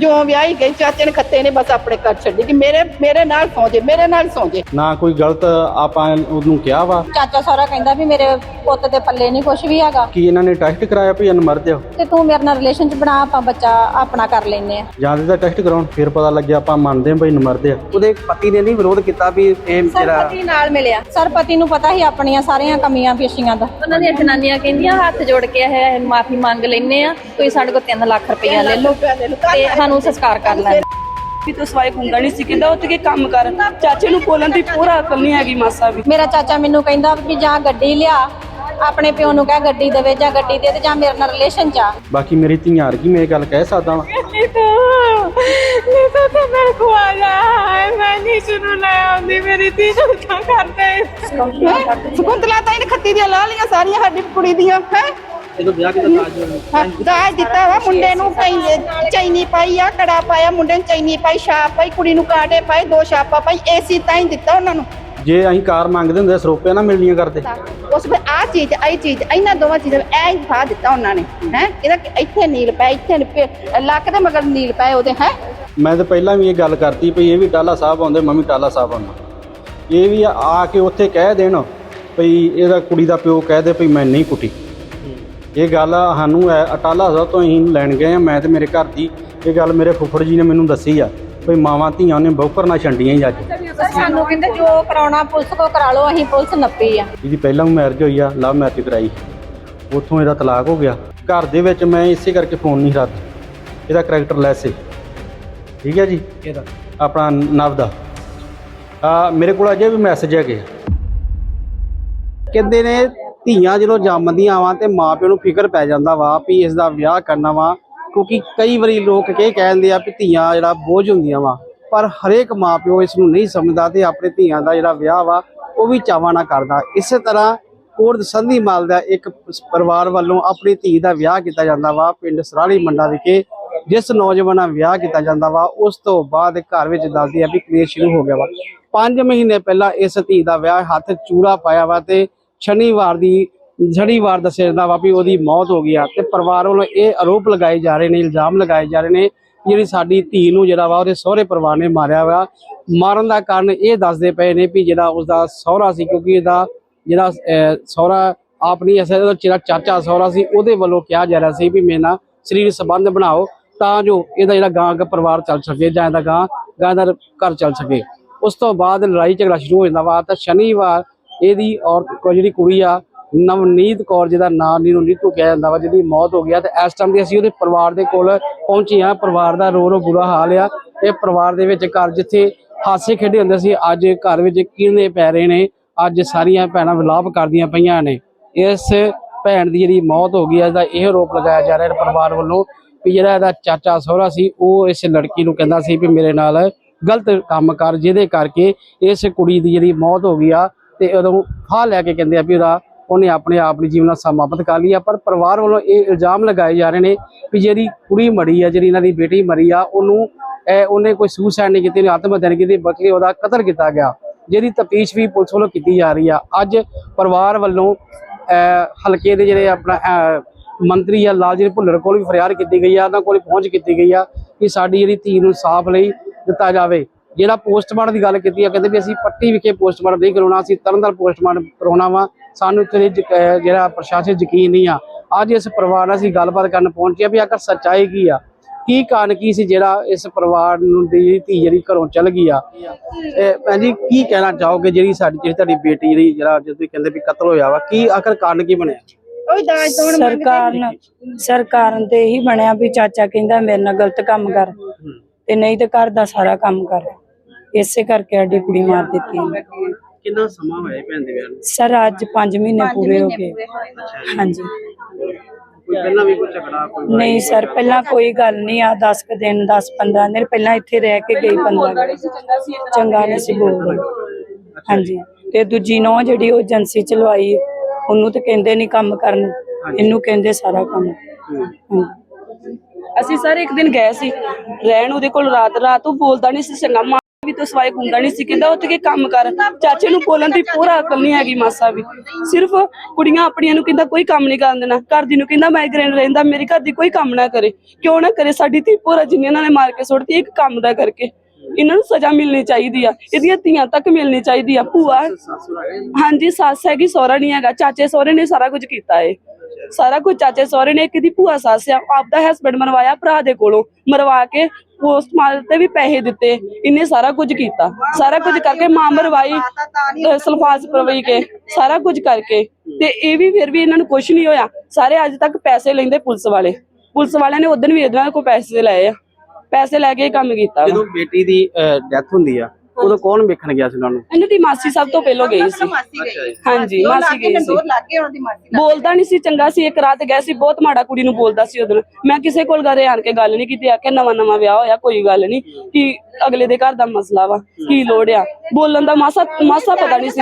ਜੋ ਵਿਆਹੀ ਗਈ ਚਾਚੇ ਨੇ ਖੱਤੇ ਨੇ ਬਸ ਆਪਣੇ ਘਰ ਛੱਡੀ ਕਿ ਮੇਰੇ ਮੇਰੇ ਨਾਲ ਸੌਂ ਜੇ ਮੇਰੇ ਨਾਲ ਸੌਂ ਜੇ ਨਾ ਕੋਈ ਗਲਤ ਆਪਾਂ ਉਹਨੂੰ ਕਿਹਾ ਵਾ? ਚਾਚਾ ਸਹੁਰਾ ਕਹਿੰਦਾ ਵੀ ਮੇਰੇ ਪੁੱਤ ਦੇ ਪੱਲੇ ਨਹੀਂ ਕੁਝ ਵੀ ਹੈਗਾ। ਕਿ ਇਹਨਾਂ ਨੇ ਟੈਸਟ ਕਰਾਇਆ ਵੀ ਅਨਮਰਦ ਆ? ਤੇ ਤੂੰ ਮੇਰੇ ਨਾਲ ਰਿਲੇਸ਼ਨ ਚ ਬਣਾ ਆਪਾਂ ਬੱਚਾ ਆਪਣਾ ਕਰ ਲੈਨੇ ਆ। ਜਾਂ ਤਾਂ ਟੈਸਟ ਕਰਾਉਣ ਫਿਰ ਪਤਾ ਲੱਗਿਆ ਆਪਾਂ ਮੰਨਦੇ ਹਾਂ ਬਈ ਅਨਮਰਦ ਆ। ਉਹਦੇ ਪਤੀ ਨੇ ਨਹੀਂ ਵਿਰੋਧ ਕੀਤਾ ਵੀ ਇਹ ਜਿਹੜਾ ਸਰਪਤੀ ਨਾਲ ਮਿਲਿਆ। ਸਰਪਤੀ ਨੂੰ ਪਤਾ ਹੀ ਆਪਣੀਆਂ ਸਾਰੀਆਂ ਕਮੀਆਂ ਪੇਸ਼ੀਆਂ ਦਾ। ਉਹਨਾਂ ਦੀਆਂ ਜਨਾਨੀਆਂ ਕਹਿੰਦੀਆਂ ਹੱਥ ਜੋੜ ਕੇ ਇਹ ਮਾਫੀ ਮੰਗ ਲੈਨੇ ਆ ਕੋਈ ਸਾਡੇ ਕੋਲ 3 ਲੱਖ ਰੁਪਇਆ ਲੈ ਲਓ। ਤੇ ਸਾਨੂੰ ਸੰਸਕਾਰ ਕਰ ਲੈਣ ਵੀ ਤੂੰ ਸਵਾਈ ਹੁੰਦਾ ਨਹੀਂ ਸੀ ਕਹਿੰਦਾ ਉੱਥੇ ਕੇ ਕੰਮ ਕਰ। ਚਾਚੇ ਨੂੰ ਬੋਲਣ ਦੀ ਪੂਰਾ ਅਕਲ ਨਹੀਂ ਹੈਗੀ ਮਾਸਾ ਵੀ। ਮੇਰਾ ਚਾਚਾ ਮੈਨੂੰ ਕਹਿੰਦਾ ਵੀ ਜਾਂ ਗੱਡੀ ਲਿਆ ਆਪਣੇ ਪਿਓ ਨੂੰ ਕਹਿ ਗੱਡੀ ਦੇਵੇ ਜਾਂ ਗੱਡੀ ਦੇ ਤੇ ਜਾਂ ਮੇਰੇ ਨਾਲ ਰਿਲੇਸ਼ਨ ਚ ਆ। ਬਾਕੀ ਮੇਰੀ ਧੀਆਂ ਵਰਗੀ ਮੈਂ ਇਹ ਗੱਲ ਕਹਿ ਸਕਦਾ ਵਾਂ। ਨਹੀਂ ਤਾਂ ਨਹੀਂ ਤਾਂ ਤੇ ਮੇਰੇ ਕੋ ਆ ਜਾ। ਮੈਂ ਨਹੀਂ ਸੁਣੂ ਲੈ ਆਉਂਦੀ ਮੇਰੀ ਧੀ ਨੂੰ ਕਿਉਂ ਕਰਦੇ। ਸ਼ਕੁੰਤਲਾ ਤਾਂ ਇਹਨੇ ਖੱਤੀ ਦੀਆਂ ਲਾ ਲੀਆਂ ਸਾਰੀਆਂ ਸਾਡੀ ਕੁੜੀ ਦੀਆਂ ਹੈ? ਜਦੋਂ ਵਿਆਹ ਕੀਤਾ ਤਾਜ ਦਾਜ ਦਿੱਤਾ ਵਾ ਮੁੰਡੇ ਨੂੰ ਕਈ ਚੈਨੀ ਪਾਈ ਆ ਕੜਾ ਪਾਇਆ ਮੁੰਡੇ ਨੂੰ ਚੈਨੀ ਪਾਈ ਛਾਪ ਪਾਈ ਕੁੜੀ ਨੂੰ ਕਾਟੇ ਪਾਏ ਦੋ ਛਾਪਾਂ ਪਾਈ ਏਸੀ ਤਾਂ ਹੀ ਦਿੱਤਾ ਉਹਨਾਂ ਨੂੰ। ਜੇ ਅਸੀਂ ਕਾਰ ਮੰਗਦੇ ਹੁੰਦੇ ਸਰੋਪੇ ਨਾ ਮਿਲਣੀਆਂ ਕਰਦੇ ਉਸ ਵਿੱਚ ਆ ਚੀਜ਼ ਇਹ ਚੀਜ਼ ਇਹਨਾਂ ਦੋਵਾਂ ਚੀਜ਼ਾਂ ਐ ਹੀ ਫਾ ਦਿੱਤਾ ਉਹਨਾਂ ਨੇ ਹੈ? ਇਹਦਾ ਇੱਥੇ ਨੀਲ ਪਏ ਇੱਥੇ ਨੀ ਪਏ, ਲੱਕ ਦੇ ਮਗਰ ਨੀਲ ਪਏ ਉਹਦੇ ਹੈ? ਮੈਂ ਤਾਂ ਪਹਿਲਾਂ ਵੀ ਇਹ ਗੱਲ ਕਰਤੀ ਵੀ ਇਹ ਵੀ ਟਾਲਾ ਸਾਹਿਬ ਆਉਂਦੇ ਮੈਂ ਵੀ ਟਾਲਾ ਸਾਹਿਬ ਆਉਂਦਾ। ਇਹ ਵੀ ਆ ਕੇ ਉੱਥੇ ਕਹਿ ਦੇਣ ਭਈ ਇਹਦਾ ਕੁੜੀ ਦਾ ਪਿਓ ਕਹਿ ਦੇ ਭਈ ਮੈਂ ਨਹੀਂ ਕੁੱਟੀ। ਇਹ ਗੱਲ ਸਾਨੂੰ ਐ ਅਟਾਲਾ ਸਾਹਿਬ ਤੋਂ ਅਸੀਂ ਲੈਣ ਗਏ ਆ ਮੈਂ ਤੇ ਮੇਰੇ ਘਰ ਦੀ। ਇਹ ਗੱਲ ਮੇਰੇ ਫੁੱਫੜ ਜੀ ਨੇ ਮੈਨੂੰ ਦੱਸੀ ਆ ਭਈ ਮਾਵਾਂ ਧੀਆਂ ਨੇ ਬੌਕਰ ਨਾਲ ਛੰਡੀਆਂ ਹੀ ਅੱਜ। ਸਾਨੂੰ ਕਹਿੰਦੇ ਜੋ ਕਰਾਉਣਾ ਪੁਲਿਸ ਕੋ ਕਰਾ ਲਓ ਅਸੀਂ ਪੁਲਿਸ ਨੱਪੀ ਆ। ਇਹਦੀ ਪਹਿਲਾਂ ਵੀ ਮੈਰਿਜ ਹੋਈ ਆ ਲਵ ਮੈਰਿਜ ਕਰਾਈ। ਉੱਥੋਂ ਇਹਦਾ ਤਲਾਕ ਹੋ ਗਿਆ। ਘਰ ਦੇ ਵਿੱਚ ਮੈਂ ਇਸੇ ਕਰਕੇ ਫੋਨ ਨਹੀਂ ਰੱਖ ਇਹਦਾ ਕਰੈਕਟਰ ਲੈਸ ਹੈ ਠੀਕ ਹੈ ਜੀ? ਇਹਦਾ ਆਪਣਾ ਨਵ ਦਾ। ਆ ਮੇਰੇ ਕੋਲ ਅਜੇ ਵੀ ਮੈਸੇਜ ਹੈਗੇ ਕਹਿੰਦੇ ਨੇ ਧੀਆਂ ਜਦੋਂ ਜੰਮਦੀਆਂ ਵਾ ਤੇ ਮਾਪਿਆਂ ਨੂੰ ਫਿਕਰ ਪੈ ਜਾਂਦਾ ਵਾ ਵੀ ਇਸ ਦਾ ਵਿਆਹ ਕਰਨਾ ਵਾ, ਕਿਉਂਕਿ ਕਈ ਵਾਰੀ ਲੋਕ ਇਹ ਕਹਿੰਦੇ ਆ ਵੀ ਧੀਆਂ ਜਿਹੜਾ ਬੋਝ ਹੁੰਦੀਆਂ ਵਾ, ਪਰ ਹਰੇਕ ਮਾਪਿਓ ਇਸ ਨੂੰ ਨਹੀਂ ਸਮਝਦਾ ਤੇ ਆਪਣੇ ਧੀਆਂ ਦਾ ਜਿਹੜਾ ਵਿਆਹ ਵਾ, ਉਹ ਵੀ ਚਾਵਾਂ ਨਾ ਕਰਦਾ। ਇਸੇ ਤਰ੍ਹਾਂ ਕੋਰਟ ਸੰਧੀ ਮਾਲ ਦਾ ਇੱਕ ਪਰਿਵਾਰ ਵੱਲੋਂ ਆਪਣੀ ਧੀ ਦਾ ਵਿਆਹ ਕੀਤਾ ਜਾਂਦਾ ਵਾ, ਪਿੰਡ ਸਰਾਲੀ ਮੰਡਾ ਵਿਖੇ, ਜਿਸ ਨੌਜਵਾਨ ਨਾਲ ਵਿਆਹ ਕੀਤਾ ਜਾਂਦਾ ਵਾ, ਉਸ ਤੋਂ ਬਾਅਦ ਘਰ ਵਿੱਚ ਦੱਸਦੀ ਆ ਵੀ ਕਲੇਸ਼ ਸ਼ੁਰੂ ਹੋ ਗਿਆ ਵਾ। 5 ਮਹੀਨੇ ਪਹਿਲਾਂ ਇਸ ਧੀ ਦਾ ਵਿਆਹ ਹੱਥ ਚੂੜਾ ਪਾਇਆ ਵਾ ਤੇ ਸ਼ਨੀਵਾਰ ਦੀ ਸ਼ਨੀਵਾਰ ਦੱਸਿਆ ਜਾਂਦਾ ਵਾ ਵੀ ਉਹਦੀ ਮੌਤ ਹੋ ਗਈ ਆ ਤੇ ਪਰਿਵਾਰ ਵੱਲੋਂ ਇਹ ਆਰੋਪ ਲਗਾਏ ਜਾ ਰਹੇ ਨੇ ਇਲਜ਼ਾਮ ਲਗਾਏ ਜਾ ਰਹੇ ਨੇ ਜਿਹੜੀ ਸਾਡੀ ਧੀ ਨੂੰ ਜਿਹੜਾ ਵਾ ਉਹਦੇ ਸਹੁਰੇ ਪਰਿਵਾਰ ਨੇ ਮਾਰਿਆ ਵਾ। ਮਾਰਨ ਦਾ ਕਾਰਨ ਇਹ ਦੱਸਦੇ ਪਏ ਨੇ ਵੀ ਜਿਹੜਾ ਉਸਦਾ ਸਹੁਰਾ ਸੀ ਕਿਉਂਕਿ ਇਹਦਾ ਜਿਹੜਾ ਅਹ, ਸਹੁਰਾ ਆਪਣੀ ਅਸਲ ਦਾ ਜਿਹੜਾ ਚਾਚਾ ਸਹੁਰਾ ਸੀ ਉਹਦੇ ਵੱਲੋਂ ਕਿਹਾ ਜਾ ਰਿਹਾ ਸੀ ਵੀ ਮੇਰੇ ਨਾਲ ਸਰੀਰ ਸੰਬੰਧ ਬਣਾਓ ਤਾਂ ਜੋ ਇਹਦਾ ਜਿਹੜਾ ਗਾਂ ਦਾ ਪਰਿਵਾਰ ਚੱਲ ਸਕੇ ਜਾਂ ਇਹਦਾ ਗਾਂ ਗਾਂ ਦਾ ਘਰ ਚੱਲ ਸਕੇ। ਉਸ ਤੋਂ ਬਾਅਦ ਲੜਾਈ ਝਗੜਾ ਸ਼ੁਰੂ ਹੋ ਜਾਂਦਾ ਵਾ ਤਾਂ ਸ਼ਨੀਵਾਰ ਇਹਦੀ ਔਰ ਜਿਹੜੀ ਕੁੜੀ ਆ, ਨਵਨੀਤ ਕੌਰ, ਜਿਹਦਾ ਨਾਮ ਨੀਰੂ ਨੀਤੂ ਕਿਹਾ ਜਾਂਦਾ ਵਾ, ਜਿਹਦੀ ਮੌਤ ਹੋ ਗਿਆ ਤੇ ਇਸ ਟਾਈਮ ਦੀ ਅਸੀਂ ਉਹਦੇ ਪਰਿਵਾਰ ਦੇ ਕੋਲ ਪਹੁੰਚੇ ਆ ਪਰਿਵਾਰ ਦਾ ਰੋ ਰੋ ਬੁਰਾ ਹਾਲ ਆ ਇਹ ਪਰਿਵਾਰ ਦੇ ਵਿੱਚ ਘਰ ਜਿੱਥੇ ਹਾਸੇ ਖੇਡੇ ਹੁੰਦੇ ਸੀ, ਅੱਜ ਘਰ ਵਿੱਚ ਕਿਰਨੇ ਪੈ ਰਹੇ ਨੇ। ਅੱਜ ਸਾਰੀਆਂ ਭੈਣਾਂ ਵਿਲਾਪ ਕਰਦੀਆਂ ਪਈਆਂ ਨੇ। ਇਸ ਭੈਣ ਦੀ ਜਿਹੜੀ ਮੌਤ ਹੋ ਗਈ ਹੈ ਦਾ ਇਹ ਆਰੋਪ ਲਗਾਇਆ ਜਾ ਰਿਹਾ ਹੈ ਪਰਿਵਾਰ ਵੱਲੋਂ ਵੀ ਜਿਹੜਾ ਇਹਦਾ ਚਾਚਾ ਸਹੁਰਾ ਸੀ, ਉਹ ਇਸ ਲੜਕੀ ਨੂੰ ਕਹਿੰਦਾ ਸੀ ਵੀ ਮੇਰੇ ਨਾਲ ਗਲਤ ਕੰਮ ਕਰ, ਜਿਹਦੇ ਕਰਕੇ ਇਸ ਕੁੜੀ ਦੀ ਜਿਹੜੀ ਮੌਤ ਹੋ ਗਈ ਆ ਤੇ ਉਦੋਂ ਫਾਹ ਲੈ ਕੇ ਕਹਿੰਦੇ ਆ ਵੀ ਉਹਦਾ ਉਹਨੇ ਆਪਣੇ ਆਪ ਦੀ ਜੀਵਨ ਨਾਲ ਸਮਾਪਤ ਕਰ ਲਿਆ ਪਰ ਪਰਿਵਾਰ ਵੱਲੋਂ ਇਹ ਇਲਜ਼ਾਮ ਲਗਾਏ ਜਾ ਰਹੇ ਨੇ ਵੀ ਜਿਹੜੀ ਕੁੜੀ ਮੜੀ ਆ, ਜਿਹੜੀ ਇਹਨਾਂ ਦੀ ਬੇਟੀ ਮਰੀ ਆ, ਉਹਨੂੰ ਉਹਨੇ ਕੋਈ ਸੁਸਾਈਡ ਨਹੀਂ ਕੀਤੀ, ਉਹਨੇ ਆਤਮ ਹੱਤਿਆ ਨਹੀਂ ਕੀਤੀ, ਬਲਕਿ ਉਹਦਾ ਕਤਲ ਕੀਤਾ ਗਿਆ। ਜਿਹਦੀ ਤਫਤੀਸ਼ ਵੀ ਪੁਲਿਸ ਵੱਲੋਂ ਕੀਤੀ ਜਾ ਰਹੀ ਆ। ਅੱਜ ਪਰਿਵਾਰ ਵੱਲੋਂ ਹਲਕੇ ਦੇ ਜਿਹੜੇ ਆਪਣਾ ਮੰਤਰੀ ਆ ਲਾਲਜੀਤ ਭੁੱਲਰ ਕੋਲ ਵੀ ਫਰਿਆਦ ਕੀਤੀ ਗਈ ਆ, ਉਹਨਾਂ ਕੋਲ ਪਹੁੰਚ ਕੀਤੀ ਗਈ ਆ ਕਿ ਸਾਡੀ ਜਿਹੜੀ ਧੀ ਨੂੰ ਸਾਫ਼ ਲਈ ਦਿੱਤਾ ਜਾਵੇ। ਜਿਹੜਾ ਪੋਸਟਮਾਰਟਮ ਦੀ ਗੱਲ ਕੀਤੀ ਆ ਕਹਿੰਦੇ ਵੀ ਅਸੀਂ ਪੱਟੀ ਵਿਖੇ ਪੋਸਟਮਾਰਟਮ ਨਹੀਂ ਕਰਾਉਣਾ ਅਸੀਂ ਤਰਨਤਾਰਨ ਪੋਸਟਮਾਰਟਮ ਕਰਾਉਣਾ ਵਾ। ਸਾਨੂੰ ਅਹ, ਜਿਹੜਾ ਪ੍ਰਸ਼ਾਸਨ ਯਕੀਨ ਨਹੀਂ ਆ। ਅੱਜ ਇਸ ਪਰਿਵਾਰ ਨਾਲ ਅਸੀਂ ਗੱਲਬਾਤ ਕਰਨ ਪਹੁੰਚੇ ਆ ਵੀ ਆਖਰ ਸੱਚਾਈ ਕੀ ਆ ਕੀ ਕਾਰਨ ਕੀ ਸੀ ਜਿਹੜਾ ਇਸ ਪਰਿਵਾਰ ਨੂੰ ਦੀ ਧੀ ਜਿਹੜੀ ਘਰੋਂ ਚਲ ਗਈ ਆ? ਇਹ ਭੈਣ ਜੀ ਕੀ ਕਹਿਣਾ ਚਾਹੋਗੇ ਜਿਹੜੀ ਸਾਡੀ ਜਿਹੜੀ ਤੁਹਾਡੀ ਬੇਟੀ ਜਿਹੜੀ ਜਿਹੜਾ ਜਦੋਂ ਤੁਸੀਂ ਕਹਿੰਦੇ ਵੀ ਕਤਲ ਹੋਇਆ ਵਾ ਕੀ ਆਖਰ ਕਾਰਨ ਕੀ ਬਣਿਆ? ਕੋਈ ਦਾਜ ਤੋਂ ਸਰਕਾਰ ਸਰਕਾਰ ਤੇ ਇਹੀ ਬਣਿਆ ਵੀ ਚਾਚਾ ਕਹਿੰਦਾ ਮੇਰੇ ਨਾਲ ਗਲਤ ਕੰਮ ਕਰ ਤੇ ਨਹੀਂ ਤੇ ਘਰ ਦਾ ਸਾਰਾ ਕੰਮ ਕਰ। ਇਸੇ ਕਰਕੇ ਸਾਡੀ ਕੁੜੀ ਮਾਰ ਦਿੱਤੀ। ਕਿੰਨਾ ਸਮਾਂ ਹੋਇਆ ਭੈਣ ਦੇ ਵਿਆਹ ਨੂੰ? ਸਰ ਅੱਜ 5 ਮਹੀਨੇ ਪੂਰੇ ਹੋ ਗਏ। ਹਾਂਜੀ। ਕੋਈ ਪਹਿਲਾਂ ਵੀ ਕੋਈ ਝਗੜਾ ਕੋਈ ਨਹੀਂ ਸਰ ਪਹਿਲਾਂ ਕੋਈ ਗੱਲ ਨਹੀਂ। ਆ 10 ਕੁ ਦਿਨ 10 15 ਦਿਨ ਪਹਿਲਾਂ ਇੱਥੇ ਰਹਿ ਕੇ ਗਈ 15 ਚੰਗਾ ਨਹੀਂ ਸੀ ਬੋਲਦੀ। ਹਾਂਜੀ। ਤੇ ਦੂਜੀ ਨੌ ਜਿਹੜੀ ਉਹ ਏਜੰਸੀ ਚਲਵਾਈ ਉਹਨੂੰ ਤੇ ਕਹਿੰਦੇ ਨਹੀਂ ਕੰਮ ਕਰਨ। ਇਹਨੂੰ ਕਹਿੰਦੇ ਸਾਰਾ ਕੰਮ। ਅਸੀਂ ਸਰ ਇੱਕ ਦਿਨ ਗਏ ਸੀ। ਰਹਿਣ ਉਹਦੇ ਕੋਲ ਰਾਤ ਰਾਤ ਉਹ ਬੋਲਦਾ ਨਹੀਂ ਸੀ ਚੰਗਾ ਤੋਂ ਸਵਾਏ ਹੁੰਦਾ ਨਹੀਂ ਸੀ ਕਹਿੰਦਾ ਉੱਠ ਕੇ ਕੰਮ ਕਰ। ਚਾਚੇ ਨੂੰ ਬੋਲਣ ਦੀ ਪੂਰਾ ਅਕਲ ਨਹੀਂ ਹੈਗੀ ਮਾਸਾ ਵੀ। ਸਿਰਫ ਕੁੜੀਆਂ ਆਪਣੀਆਂ ਨੂੰ ਕਹਿੰਦਾ ਕੋਈ ਕੰਮ ਨਹੀਂ ਕਰਨ ਦੇਣਾ। ਘਰ ਦੀ ਨੂੰ ਕਹਿੰਦਾ ਮਾਈਗ੍ਰੇਨ ਰਹਿੰਦਾ ਮੇਰੀ ਘਰ ਦੀ ਕੋਈ ਕੰਮ ਨਾ ਕਰੇ। ਕਿਉਂ ਨਾ ਕਰੇ? ਸਾਡੀ ਧੀ ਪੂਰਾ ਜਿੰਨੇ ਇਹਨਾਂ ਨੇ ਮਾਰ ਕੇ ਸੁੱਟਤੀ ਇੱਕ ਕੰਮ ਦਾ ਕਰਕੇ। ਇਹਨਾਂ ਨੂੰ ਸਜ਼ਾ ਮਿਲਣੀ ਚਾਹੀਦੀ ਆ। ਇਹਦੀਆਂ ਧੀਆਂ ਤੱਕ ਮਿਲਣੀ ਚਾਹੀਦੀ ਆ। ਭੂਆ ਹਾਂਜੀ ਸੱਸ ਹੈਗੀ ਸਹੁਰਾ ਨਹੀਂ ਹੈਗਾ। ਚਾਚੇ ਸਹੁਰੇ ਨੇ ਸਾਰਾ ਕੁਝ ਕੀਤਾ ਏ। ਸਾਰਾ ਕੁਝ ਚਾਚੇ ਸਹੁਰੇ ਨੇ ਕਿਦੀ ਭੂਆ ਸੱਸ ਆ, ਆਪਦਾ ਹਸਬੰਡ ਮਰਵਾਇਆ ਭਰਾ ਦੇ ਕੋਲੋਂ, ਮਰਵਾ ਕੇ ਪੋਸਟਮਾਰਟਮ ਤੇ ਵੀ ਪੈਸੇ ਦਿੱਤੇ ਇਹਨੇ ਸਾਰਾ ਕੁਝ ਕੀਤਾ। ਸਾਰਾ ਕੁਝ ਕਰਕੇ ਮਾਂ ਮਰਵਾਈ ਸਲਫਾਸ ਪਰਵਈ ਕੇ, ਸਾਰਾ ਕੁਝ ਕਰਕੇ। ਤੇ ਇਹ ਵੀ ਫਿਰ ਵੀ ਇਹਨਾਂ ਨੂੰ ਕੁਝ ਨਹੀਂ ਹੋਇਆ। ਸਾਰੇ ਅੱਜ ਤੱਕ ਪੈਸੇ ਲੈਂਦੇ ਪੁਲਿਸ ਵਾਲੇ। ਪੁਲਿਸ ਵਾਲਿਆਂ ਨੇ ਉਦੋਂ ਵੀ ਇਹਨਾਂ ਕੋਲ ਪੈਸੇ ਲਏ ਆ। ਪੈਸੇ ਲੈ ਕੇ ਇਹ ਕੰਮ ਕੀਤਾ ਜਦੋਂ ਬੇਟੀ ਦੀ ਡੈਥ ਹੁੰਦੀ ਆ ਉਦੋਂ ਕੌਣ ਵੇਖਣ ਗਿਆ ਸੀ ਉਹਨਾਂ ਨੂੰ? ਇਹਨਾਂ ਦੀ ਮਾਸੀ ਸਭ ਤੋਂ ਪਹਿਲਾਂ ਗਈ ਸੀ। ਹਾਂਜੀ ਮਾਸੀ ਗਈ ਸੀ। ਬੋਲਦਾ ਨਹੀਂ ਸੀ ਚੰਗਾ ਸੀ ਇੱਕ ਰਾਤ ਗਿਆ ਸੀ ਬਹੁਤ ਮਾੜਾ ਕੁੜੀ ਨੂੰ ਬੋਲਦਾ ਸੀ ਉਦੋਂ ਮੈਂ ਕਿਸੇ ਕੋਲ ਘਰੇ ਆਣ ਕੇ ਗੱਲ ਨਹੀਂ ਕੀਤੀ ਆਖਿਆ ਨਵਾਂ ਨਵਾਂ ਵਿਆਹ ਹੋਇਆ ਕੋਈ ਗੱਲ ਨਹੀਂ ਕਿ ਅਗਲੇ ਦੇ ਘਰ ਦਾ ਮਸਲਾ ਵਾ ਕੀ ਲੋੜ ਆ? ਬੋਲਣ ਦਾ ਮਾਸਾ ਮਾਸਾ ਪਤਾ ਨਹੀਂ ਸੀ।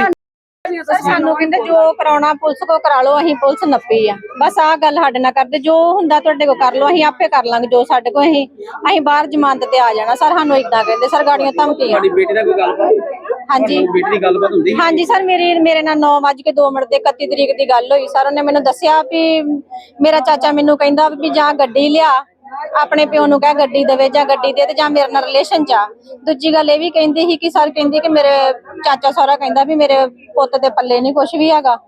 ਸਾਨੂੰ ਕਹਿੰਦੇ ਜੋ ਕਰਾਉਣਾ ਪੁਲਿਸ ਕੋ ਕਰਾ ਲਓ ਅਸੀਂ ਪੁਲਿਸ ਨੱਪੀ ਆ। ਬਸ ਆਹ ਗੱਲ ਸਾਡੇ ਨਾਲ ਕਰਦੇ ਜੋ ਹੁੰਦਾ ਤੁਹਾਡੇ ਕੋ ਕਰ ਲਓ ਅਸੀਂ ਆਪੇ ਕਰ ਲਾਂਗੇ ਜੋ ਸਾਡੇ ਕੋ ਅਸੀਂ ਅਸੀਂ ਬਾਹਰ ਜ਼ਮਾਨਤ ਤੇ ਆ ਜਾਣਾ। ਸਰ ਸਾਨੂੰ ਇਦਾਂ ਕਹਿੰਦੇ ਸਰ ਗਾੜੀਆਂ ਧਮਕੀਆਂ। ਤੁਹਾਡੀ ਬੇਟੀ ਦਾ ਕੋਈ ਗੱਲਬਾਤ ਹਾਂਜੀ। ਬੇਟੀ ਦੀ ਗੱਲਬਾਤ ਹੁੰਦੀ ਹਾਂਜੀ ਸਰ ਮੇਰੀ ਮੇਰੇ ਨਾਲ 9:02 ਮਿੰਟ ਦੇ 31 ਤਰੀਕ ਦੀ ਗੱਲ ਹੋਈ। ਸਰ ਉਹਨੇ ਮੈਨੂੰ ਦੱਸਿਆ ਵੀ ਮੇਰਾ ਚਾਚਾ ਮੈਨੂੰ ਕਹਿੰਦਾ ਵੀ ਜਾਂ ਗੱਡੀ ਲਿਆ ਆਪਣੇ ਪਿਓ ਨੂੰ ਕਹਿ ਗੱਡੀ ਦੇਵੇ ਜਾਂ ਗੱਡੀ ਦੇ ਤੇ ਜਾਂ ਮੇਰੇ ਨਾਲ ਰਿਲੇਸ਼ਨ ਚ ਆ। ਦੂਜੀ ਗੱਲ ਇਹ ਵੀ ਕਹਿੰਦੀ ਸੀ ਕਿ ਸਰ ਕਹਿੰਦੀ ਕਿ ਮੇਰੇ ਚਾਚਾ ਸਹੁਰਾ ਕਹਿੰਦਾ ਵੀ ਮੇਰੇ ਪੁੱਤ ਦੇ ਪੱਲੇ ਨਹੀਂ ਕੁਝ ਵੀ ਹੈਗਾ।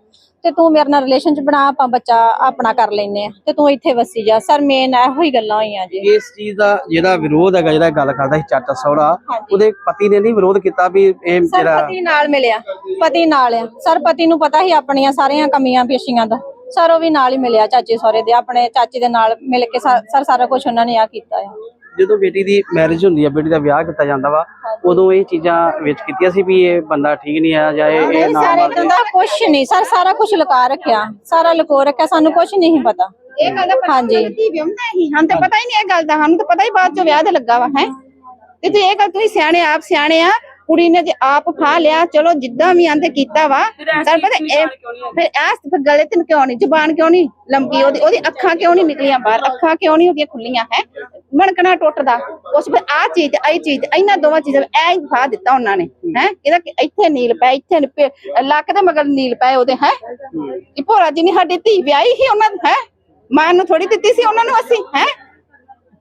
ਤੇ ਤੂੰ ਮੇਰੇ ਨਾਲ ਰਿਲੇਸ਼ਨ ਚ ਬਣਾ ਆਪਾਂ ਬੱਚਾ ਆਪਣਾ ਕਰ ਲੈਨੇ ਆ ਤੇ ਤੂੰ ਇੱਥੇ ਵਸੀ ਜਾ। ਸਰ ਮੇਨ ਇਹੋ ਹੀ ਗੱਲਾਂ ਹੋਈਆਂ ਜੀ। ਇਸ ਚੀਜ਼ ਦਾ ਜਿਹੜਾ ਵਿਰੋਧ ਹੈਗਾ ਜਿਹੜਾ ਗੱਲ ਕਰਦਾ ਸੀ ਚਾਚਾ ਸਹੁਰਾ ਉਹਦੇ ਪਤੀ ਨੇ ਨਹੀਂ ਵਿਰੋਧ ਕੀਤਾ ਵੀ ਇਹ ਜਿਹੜਾ ਪਤੀ ਨਾਲ ਮਿਲਿਆ। ਪਤੀ ਨਾਲ ਆ। ਸਰ ਪਤੀ ਨੂੰ ਪਤਾ ਸੀ ਆਪਣੀਆਂ ਸਾਰੀਆਂ ਕਮੀਆਂ ਪੇਸ਼ੀਆਂ ਦਾ। ਸਰ ਉਹ ਵੀ ਨਾਲ ਹੀ ਮਿਲਿਆ ਚਾਚੇ ਸਹੁਰੇ ਦੇ ਆਪਣੇ ਚਾਚੇ ਦੇ ਨਾਲ ਮਿਲ ਕੇ ਸਰ ਸਾਰਾ ਕੁਝ ਉਹਨਾਂ ਨੇ ਆ ਕੀਤਾ ਆ। ਜਦੋਂ ਬੇਟੀ ਦੀ ਮੈਰਿਜ ਹੁੰਦੀ ਹੈ ਬੇਟੀ ਦਾ ਵਿਆਹ ਕੀਤਾ ਜਾਂਦਾ ਵਾ ਉਦੋਂ ਇਹ ਚੀਜ਼ਾਂ ਵਿੱਚ ਕੀਤੀਆਂ ਸੀ ਵੀ ਇਹ ਬੰਦਾ ਠੀਕ ਨਹੀਂ ਆ ਜਾਂ ਇਹ ਇਹ ਨਹੀਂ ਨਾ ਸਰ ਇਦਾਂ ਦਾ ਕੁਝ ਨਹੀਂ ਸਰ ਸਾਰਾ ਕੁਝ ਲੁਕਾ ਰੱਖਿਆ ਸਾਰਾ ਲੁਕੋ ਰੱਖਿਆ ਸਾਨੂੰ ਕੁਝ ਨਹੀਂ ਪਤਾ। ਇਹ ਗੱਲ ਦਾ ਹਾਂਜੀ। ਧੀ ਵਿਆਹੁੰਦਾ ਹੀ ਹਾਂ ਤੇ ਪਤਾ ਹੀ ਨਹੀਂ ਇਹ ਗੱਲ ਦਾ ਸਾਨੂੰ ਤਾਂ ਪਤਾ ਹੀ ਬਾਅਦ ਚ ਵਿਆਹ ਦੇ ਲੱਗਾ ਵਾ ਹੈ। ਤੇ ਤੂੰ ਇਹ ਗੱਲ ਤੁਸੀਂ ਸਿਆਣੇ ਆਪ ਸਿਆਣੇ ਆ ਕੁੜੀ ਨੇ ਜੇ ਆਪ ਖਾ ਲਿਆ ਚਲੋ ਜਿੱਦਾਂ ਵੀ ਆਂਦੇ ਕੀਤਾ ਵਾ। ਤਾਂ ਪਤਾ ਇਹ ਫਿਰ ਐਸ ਫਿਰ ਗਲੇ ਤੇ ਕਿਉਂ ਨਹੀਂ ਜ਼ੁਬਾਨ ਕਿਉਂ ਨਹੀਂ ਲੰਬੀ? ਉਹਦੀ ਉਹਦੀ ਅੱਖਾਂ ਕਿਉਂ ਨਹੀਂ ਨਿਕਲੀਆਂ ਬਾਹਰ? ਅੱਖਾਂ ਕਿਉਂ ਨਹੀਂ ਉਹਦੀਆਂ ਖੁੱਲੀਆਂ ਹੈ? ਮਣਕਣਾ ਟੁੱਟਦਾ। ਉਸ ਫਿਰ ਆ ਚੀਜ਼ ਆਈ ਚੀਜ਼ ਇਹਨਾਂ ਦੋਵਾਂ ਚੀਜ਼ਾਂ ਐ ਹੀ ਖਾ ਦਿੱਤਾ ਉਹਨਾਂ ਨੇ ਹੈ? ਇਹਦਾ ਕਿ ਇੱਥੇ ਨੀਲ ਪਏ ਇੱਥੇ ਨੀ ਪਏ, ਲੱਕ ਦੇ ਮਗਰ ਨੀਲ ਪਏ ਉਹਦੇ ਹੈ? ਕਿ ਭੋਰਾ ਜੀ ਨੇ ਸਾਡੀ ਧੀ ਵਿਆਹੀ ਸੀ ਉਹਨਾਂ ਹੈ? ਮਾਂ ਨੂੰ ਥੋੜੀ ਦਿੱਤੀ ਸੀ ਉਹਨਾਂ ਨੂੰ ਅਸੀਂ ਹੈ?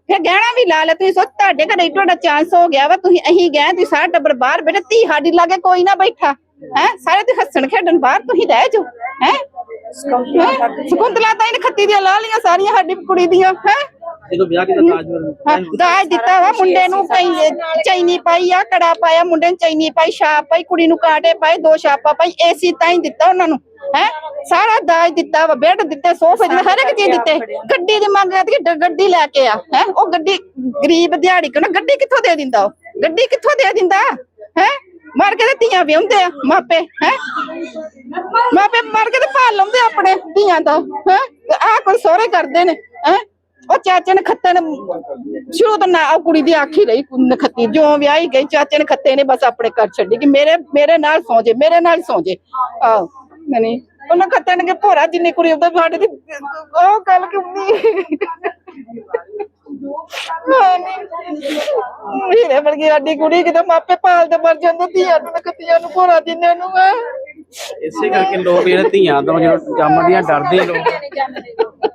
ਫਿਰ ਗਹਿਣਾ ਵੀ ਲਾ ਲੈ ਤੁਸੀਂ ਸੋਚ ਤੁਹਾਡੇ ਘਰੇ ਤੁਹਾਡਾ ਚਾਂਸ ਹੋ ਗਿਆ ਵਾ, ਤੁਸੀਂ ਅਹੀਂ ਗਏ, ਤੁਸੀਂ ਸਾਰਾ ਟੱਬਰ ਬਾਹਰ ਬੈਠੇ, ਧੀ ਸਾਡੀ ਲਾਗੇ ਕੋਈ ਨਾ ਬੈਠਾ। ਹੈ, ਸਾਰੇ ਤੇ ਹੱਸਣ ਖੇਡਣ ਬਾਹਰ, ਤੁਸੀਂ ਰਹਿ ਜਾਓ। ਹੈ? ਸਕੁੰਤਲਾ ਤਾਂ ਇਹਨੇ ਖੱਤੀ ਦੀਆਂ ਲਾ ਲੀਆਂ ਸਾਰੀਆਂ ਸਾਡੀ ਕੁੜੀ ਦੀਆਂ ਹੈ? ਜਦੋਂ ਵਿਆਹ ਕੀਤਾ ਤਾਜ ਦਾਜ ਦਿੱਤਾ ਵਾ ਮੁੰਡੇ ਨੂੰ ਕਈ ਚੈਨੀ ਪਾਈ ਆ ਕੜਾ ਪਾਇਆ ਮੁੰਡੇ ਨੂੰ ਚੈਨੀ ਪਾਈ ਛਾਪ ਪਾਈ ਕੁੜੀ ਨੂੰ ਕਾਂਟੇ ਪਾਏ ਦੋ ਛਾਪਾਂ ਪਾਈ ਏਸੀ ਤਾਂ ਹੀ ਦਿੱਤਾ ਉਹਨਾਂ ਨੂੰ ਹੈ? ਸਾਰਾ ਦਾਜ ਦਿੱਤਾ ਵਾ ਬੈੱਡ ਦਿੱਤੇ ਸੋਫੇ ਦਿੱਤੇ ਹਰ ਇੱਕ ਚੀਜ਼ ਦਿੱਤੇ ਗੱਡੀ ਦੀ ਮੰਗ ਕਰਦੀ ਕਿ ਗੱਡੀ ਲੈ ਕੇ ਆ ਹੈ? ਉਹ ਗੱਡੀ ਗਰੀਬ ਦਿਹਾੜੀ ਕਿਉਂ ਗੱਡੀ ਕਿੱਥੋਂ ਦੇ ਦਿੰਦਾ ਉਹ? ਗੱਡੀ ਕਿੱਥੋਂ ਦੇ ਦਿੰਦਾ ਹੈ? ਮਰ ਕੇ ਤੇ ਧੀਆਂ ਵਿਆਹੁੰਦੇ ਆ, ਮਾਪੇ, ਹੈ? ਮਾਪੇ ਮਾਰ ਕੇ ਤੇ ਭਾਲ ਲਾਉਂਦੇ ਆਪਣੇ ਧੀਆਂ ਦਾ ਹੈ? ਆਹ ਕੋਈ ਸੋਹਰੇ ਕਰਦੇ ਨੇ, ਹੈ? ਉਹ ਚਾਚੇ ਨੇ ਖੱਤੇ ਨੇ, ਸ਼ੁਰੂ ਤੋਂ ਨਾ, ਉਹ ਕੁੜੀ ਦੀ ਆਖੀ ਰਹੀ ਨਖੱਤੀ ਜੋ ਵਿਆਹੀ ਗਈ, ਚਾਚੇ ਨੇ ਖੱਤੇ ਨੇ, ਬਸ ਆਪਣੇ ਘਰ ਛੱਡੀ ਕਿ ਮੇਰੇ ਮੇਰੇ ਨਾਲ ਸੌਂ ਜੇ, ਮੇਰੇ ਨਾਲ ਸੌਂ ਜੇ। ਆਹ, ਨਹੀਂ, ਉਹਨਾਂ ਖੱਤੇ ਨੇ ਕਿ ਭੋਰਾ, ਜਿੰਨੀ ਕੁੜੀ ਉਹਦਾ ਸਾਡੇ ਦੀ, ਉਹ ਗੱਲ ਕਿਉਂ ਮੇਰੇ ਵਰਗੀ ਸਾਡੀ ਕੁੜੀ ਕਿਤੇ ਮਾਪੇ ਪਾਲਦੇ ਮਰ ਜਾਂਦੇ ਧੀਆਂ ਨੂੰ ਖੱਤੀਆਂ ਨੂੰ ਭੋਰਾ ਜਿੰਨੇ ਨੂੰ ਆ ਇਸੇ ਕਰਕੇ ਲੋਕ ਜਿਹੜੇ ਧੀਆਂ ਤੋਂ ਜਦੋਂ ਜੰਮਦੀਆਂ ਡਰਦੇ ਲੋਕ।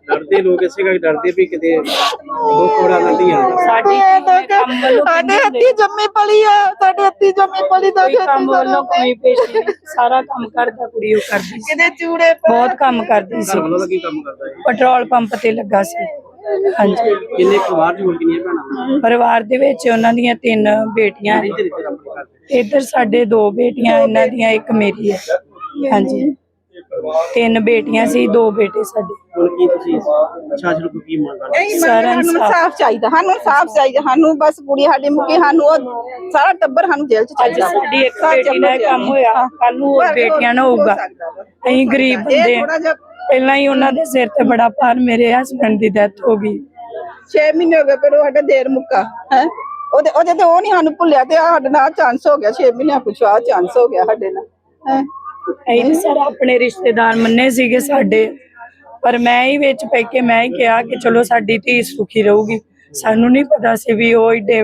ਡਰਦੇ ਲੋਕ ਇਸੇ ਕਰਕੇ ਡਰਦੇ ਵੀ ਕਿਤੇ ਦੁੱਖ ਬੜਾ ਨਾ ਧੀਆਂ ਦਾ ਸਾਡੀ ਇਹ ਤਾਂ ਕਿ ਕੰਮ ਵੱਲੋਂ ਸਾਡੇ ਹੱਥੀ ਜੰਮੀ ਪਲੀ ਆ ਸਾਡੇ ਹੱਥੀ ਜੰਮੀ ਪਲੀ ਦਾ ਕੋਈ ਕੰਮ ਵੱਲੋਂ ਕੋਈ ਪੇਸ਼ੀ ਨਹੀਂ। ਸਾਰਾ ਕੰਮ ਕਰਦਾ ਕੁੜੀ ਉਹ ਕਰਦੀ ਕਿਤੇ ਚੂੜੇ ਬਹੁਤ ਕੰਮ ਕਰਦੀ ਸੀ? ਪੈਟਰੋਲ ਪੰਪ ਤੇ ਲੱਗਾ ਸੀ। ਹਾਂਜੀ। ਕਿੰਨੇ ਪਰਿਵਾਰ ਚ ਹੋਰ ਕਿੰਨੀਆਂ ਭੈਣਾਂ? ਪਰਿਵਾਰ ਦੇ ਵਿੱਚ ਉਹਨਾਂ ਦੀਆਂ ਤਿੰਨ ਬੇਟੀਆਂ ਇੱਧਰ ਸਾਡੇ ਦੋ ਬੇਟੀਆਂ ਇਹਨਾਂ ਦੀਆਂ ਇੱਕ ਮੇਰੀ ਹੈ। ਹਾਂਜੀ। ਤਿੰਨ ਬੇਟੀਆਂ ਸੀ ਦੋ ਬੇਟੇ ਸਾਡੇ। ਹੁਣ ਕੀ ਤੁਸੀਂ ਸ਼ਾਸਨ ਕੋ ਕੀ ਮੰਗ ਕਰਦੇ ਨਹੀਂ ਸਾਰਾ ਸਾਨੂੰ ਇਨਸਾਫ਼। ਸਾਫ਼ ਚਾਹੀਦਾ ਸਾਨੂੰ ਸਾਫ਼ ਚਾਹੀਦਾ ਸਾਨੂੰ ਬਸ ਕੁੜੀ ਸਾਡੀ ਮੁਕੀ ਸਾਨੂੰ ਉਹ ਸਾਰਾ ਟੱਬਰ ਸਾਨੂੰ ਜੇਲ੍ਹ ਚ ਚਾਹੀਦਾ। ਸਾਡੀ ਇੱਕ ਬੇਟੀ ਨਾਲ ਕੰਮ ਹੋਇਆ ਕੱਲ ਨੂੰ ਹੋਰ ਬੇਟੀਆਂ ਨਾਲ ਹੋਊਗਾ। ਅਸੀਂ ਗਰੀਬ ਬੰਦੇ। ਥੋੜਾ ਜਿਹਾ ਪਹਿਲਾਂ ਹੀ ਉਹਨਾਂ ਦੇ ਸਿਰ ਤੇ ਬੜਾ ਭਾਰ ਮੇਰੇ ਹਸਬੰਡ ਦੀ ਡੈਥ ਹੋ ਗਈ। 6 ਮਹੀਨੇ ਹੋ ਗਏ ਪਰ ਉਹ ਸਾਡਾ ਦੇਰ ਮੁੱਕਾ ਹੈ? ਉਹਦੇ ਉਹਦੇ ਤੇ ਉਹ ਨਹੀਂ ਸਾਨੂੰ ਭੁੱਲਿਆ ਤੇ ਸਾਡੇ ਨਾਲ ਚਾਂਸ ਹੋ ਗਿਆ 6 ਮਹੀਨਿਆਂ ਪਿਛੋਂ ਆ ਚਾਂਸ ਹੋ ਗਿਆ ਸਾਡੇ ਨਾਲ ਹੈ? ਅਸੀਂ ਤਾਂ ਸਰ ਆਪਣੇ ਰਿਸ਼ਤੇਦਾਰ ਮੰਨੇ ਸੀਗੇ ਸਾਡੇ ਪਰ ਮੈਂ ਹੀ ਵਿੱਚ ਪੈ ਕੇ ਮੈਂ ਹੀ ਕਿਹਾ ਕਿ ਚਲੋ ਸਾਡੀ ਧੀ ਸੁਖੀ ਰਹੂਗੀ। ਸਾਨੂੰ ਨਹੀਂ ਪਤਾ ਸੀ ਵੀ ਉਹ ਏਡੇ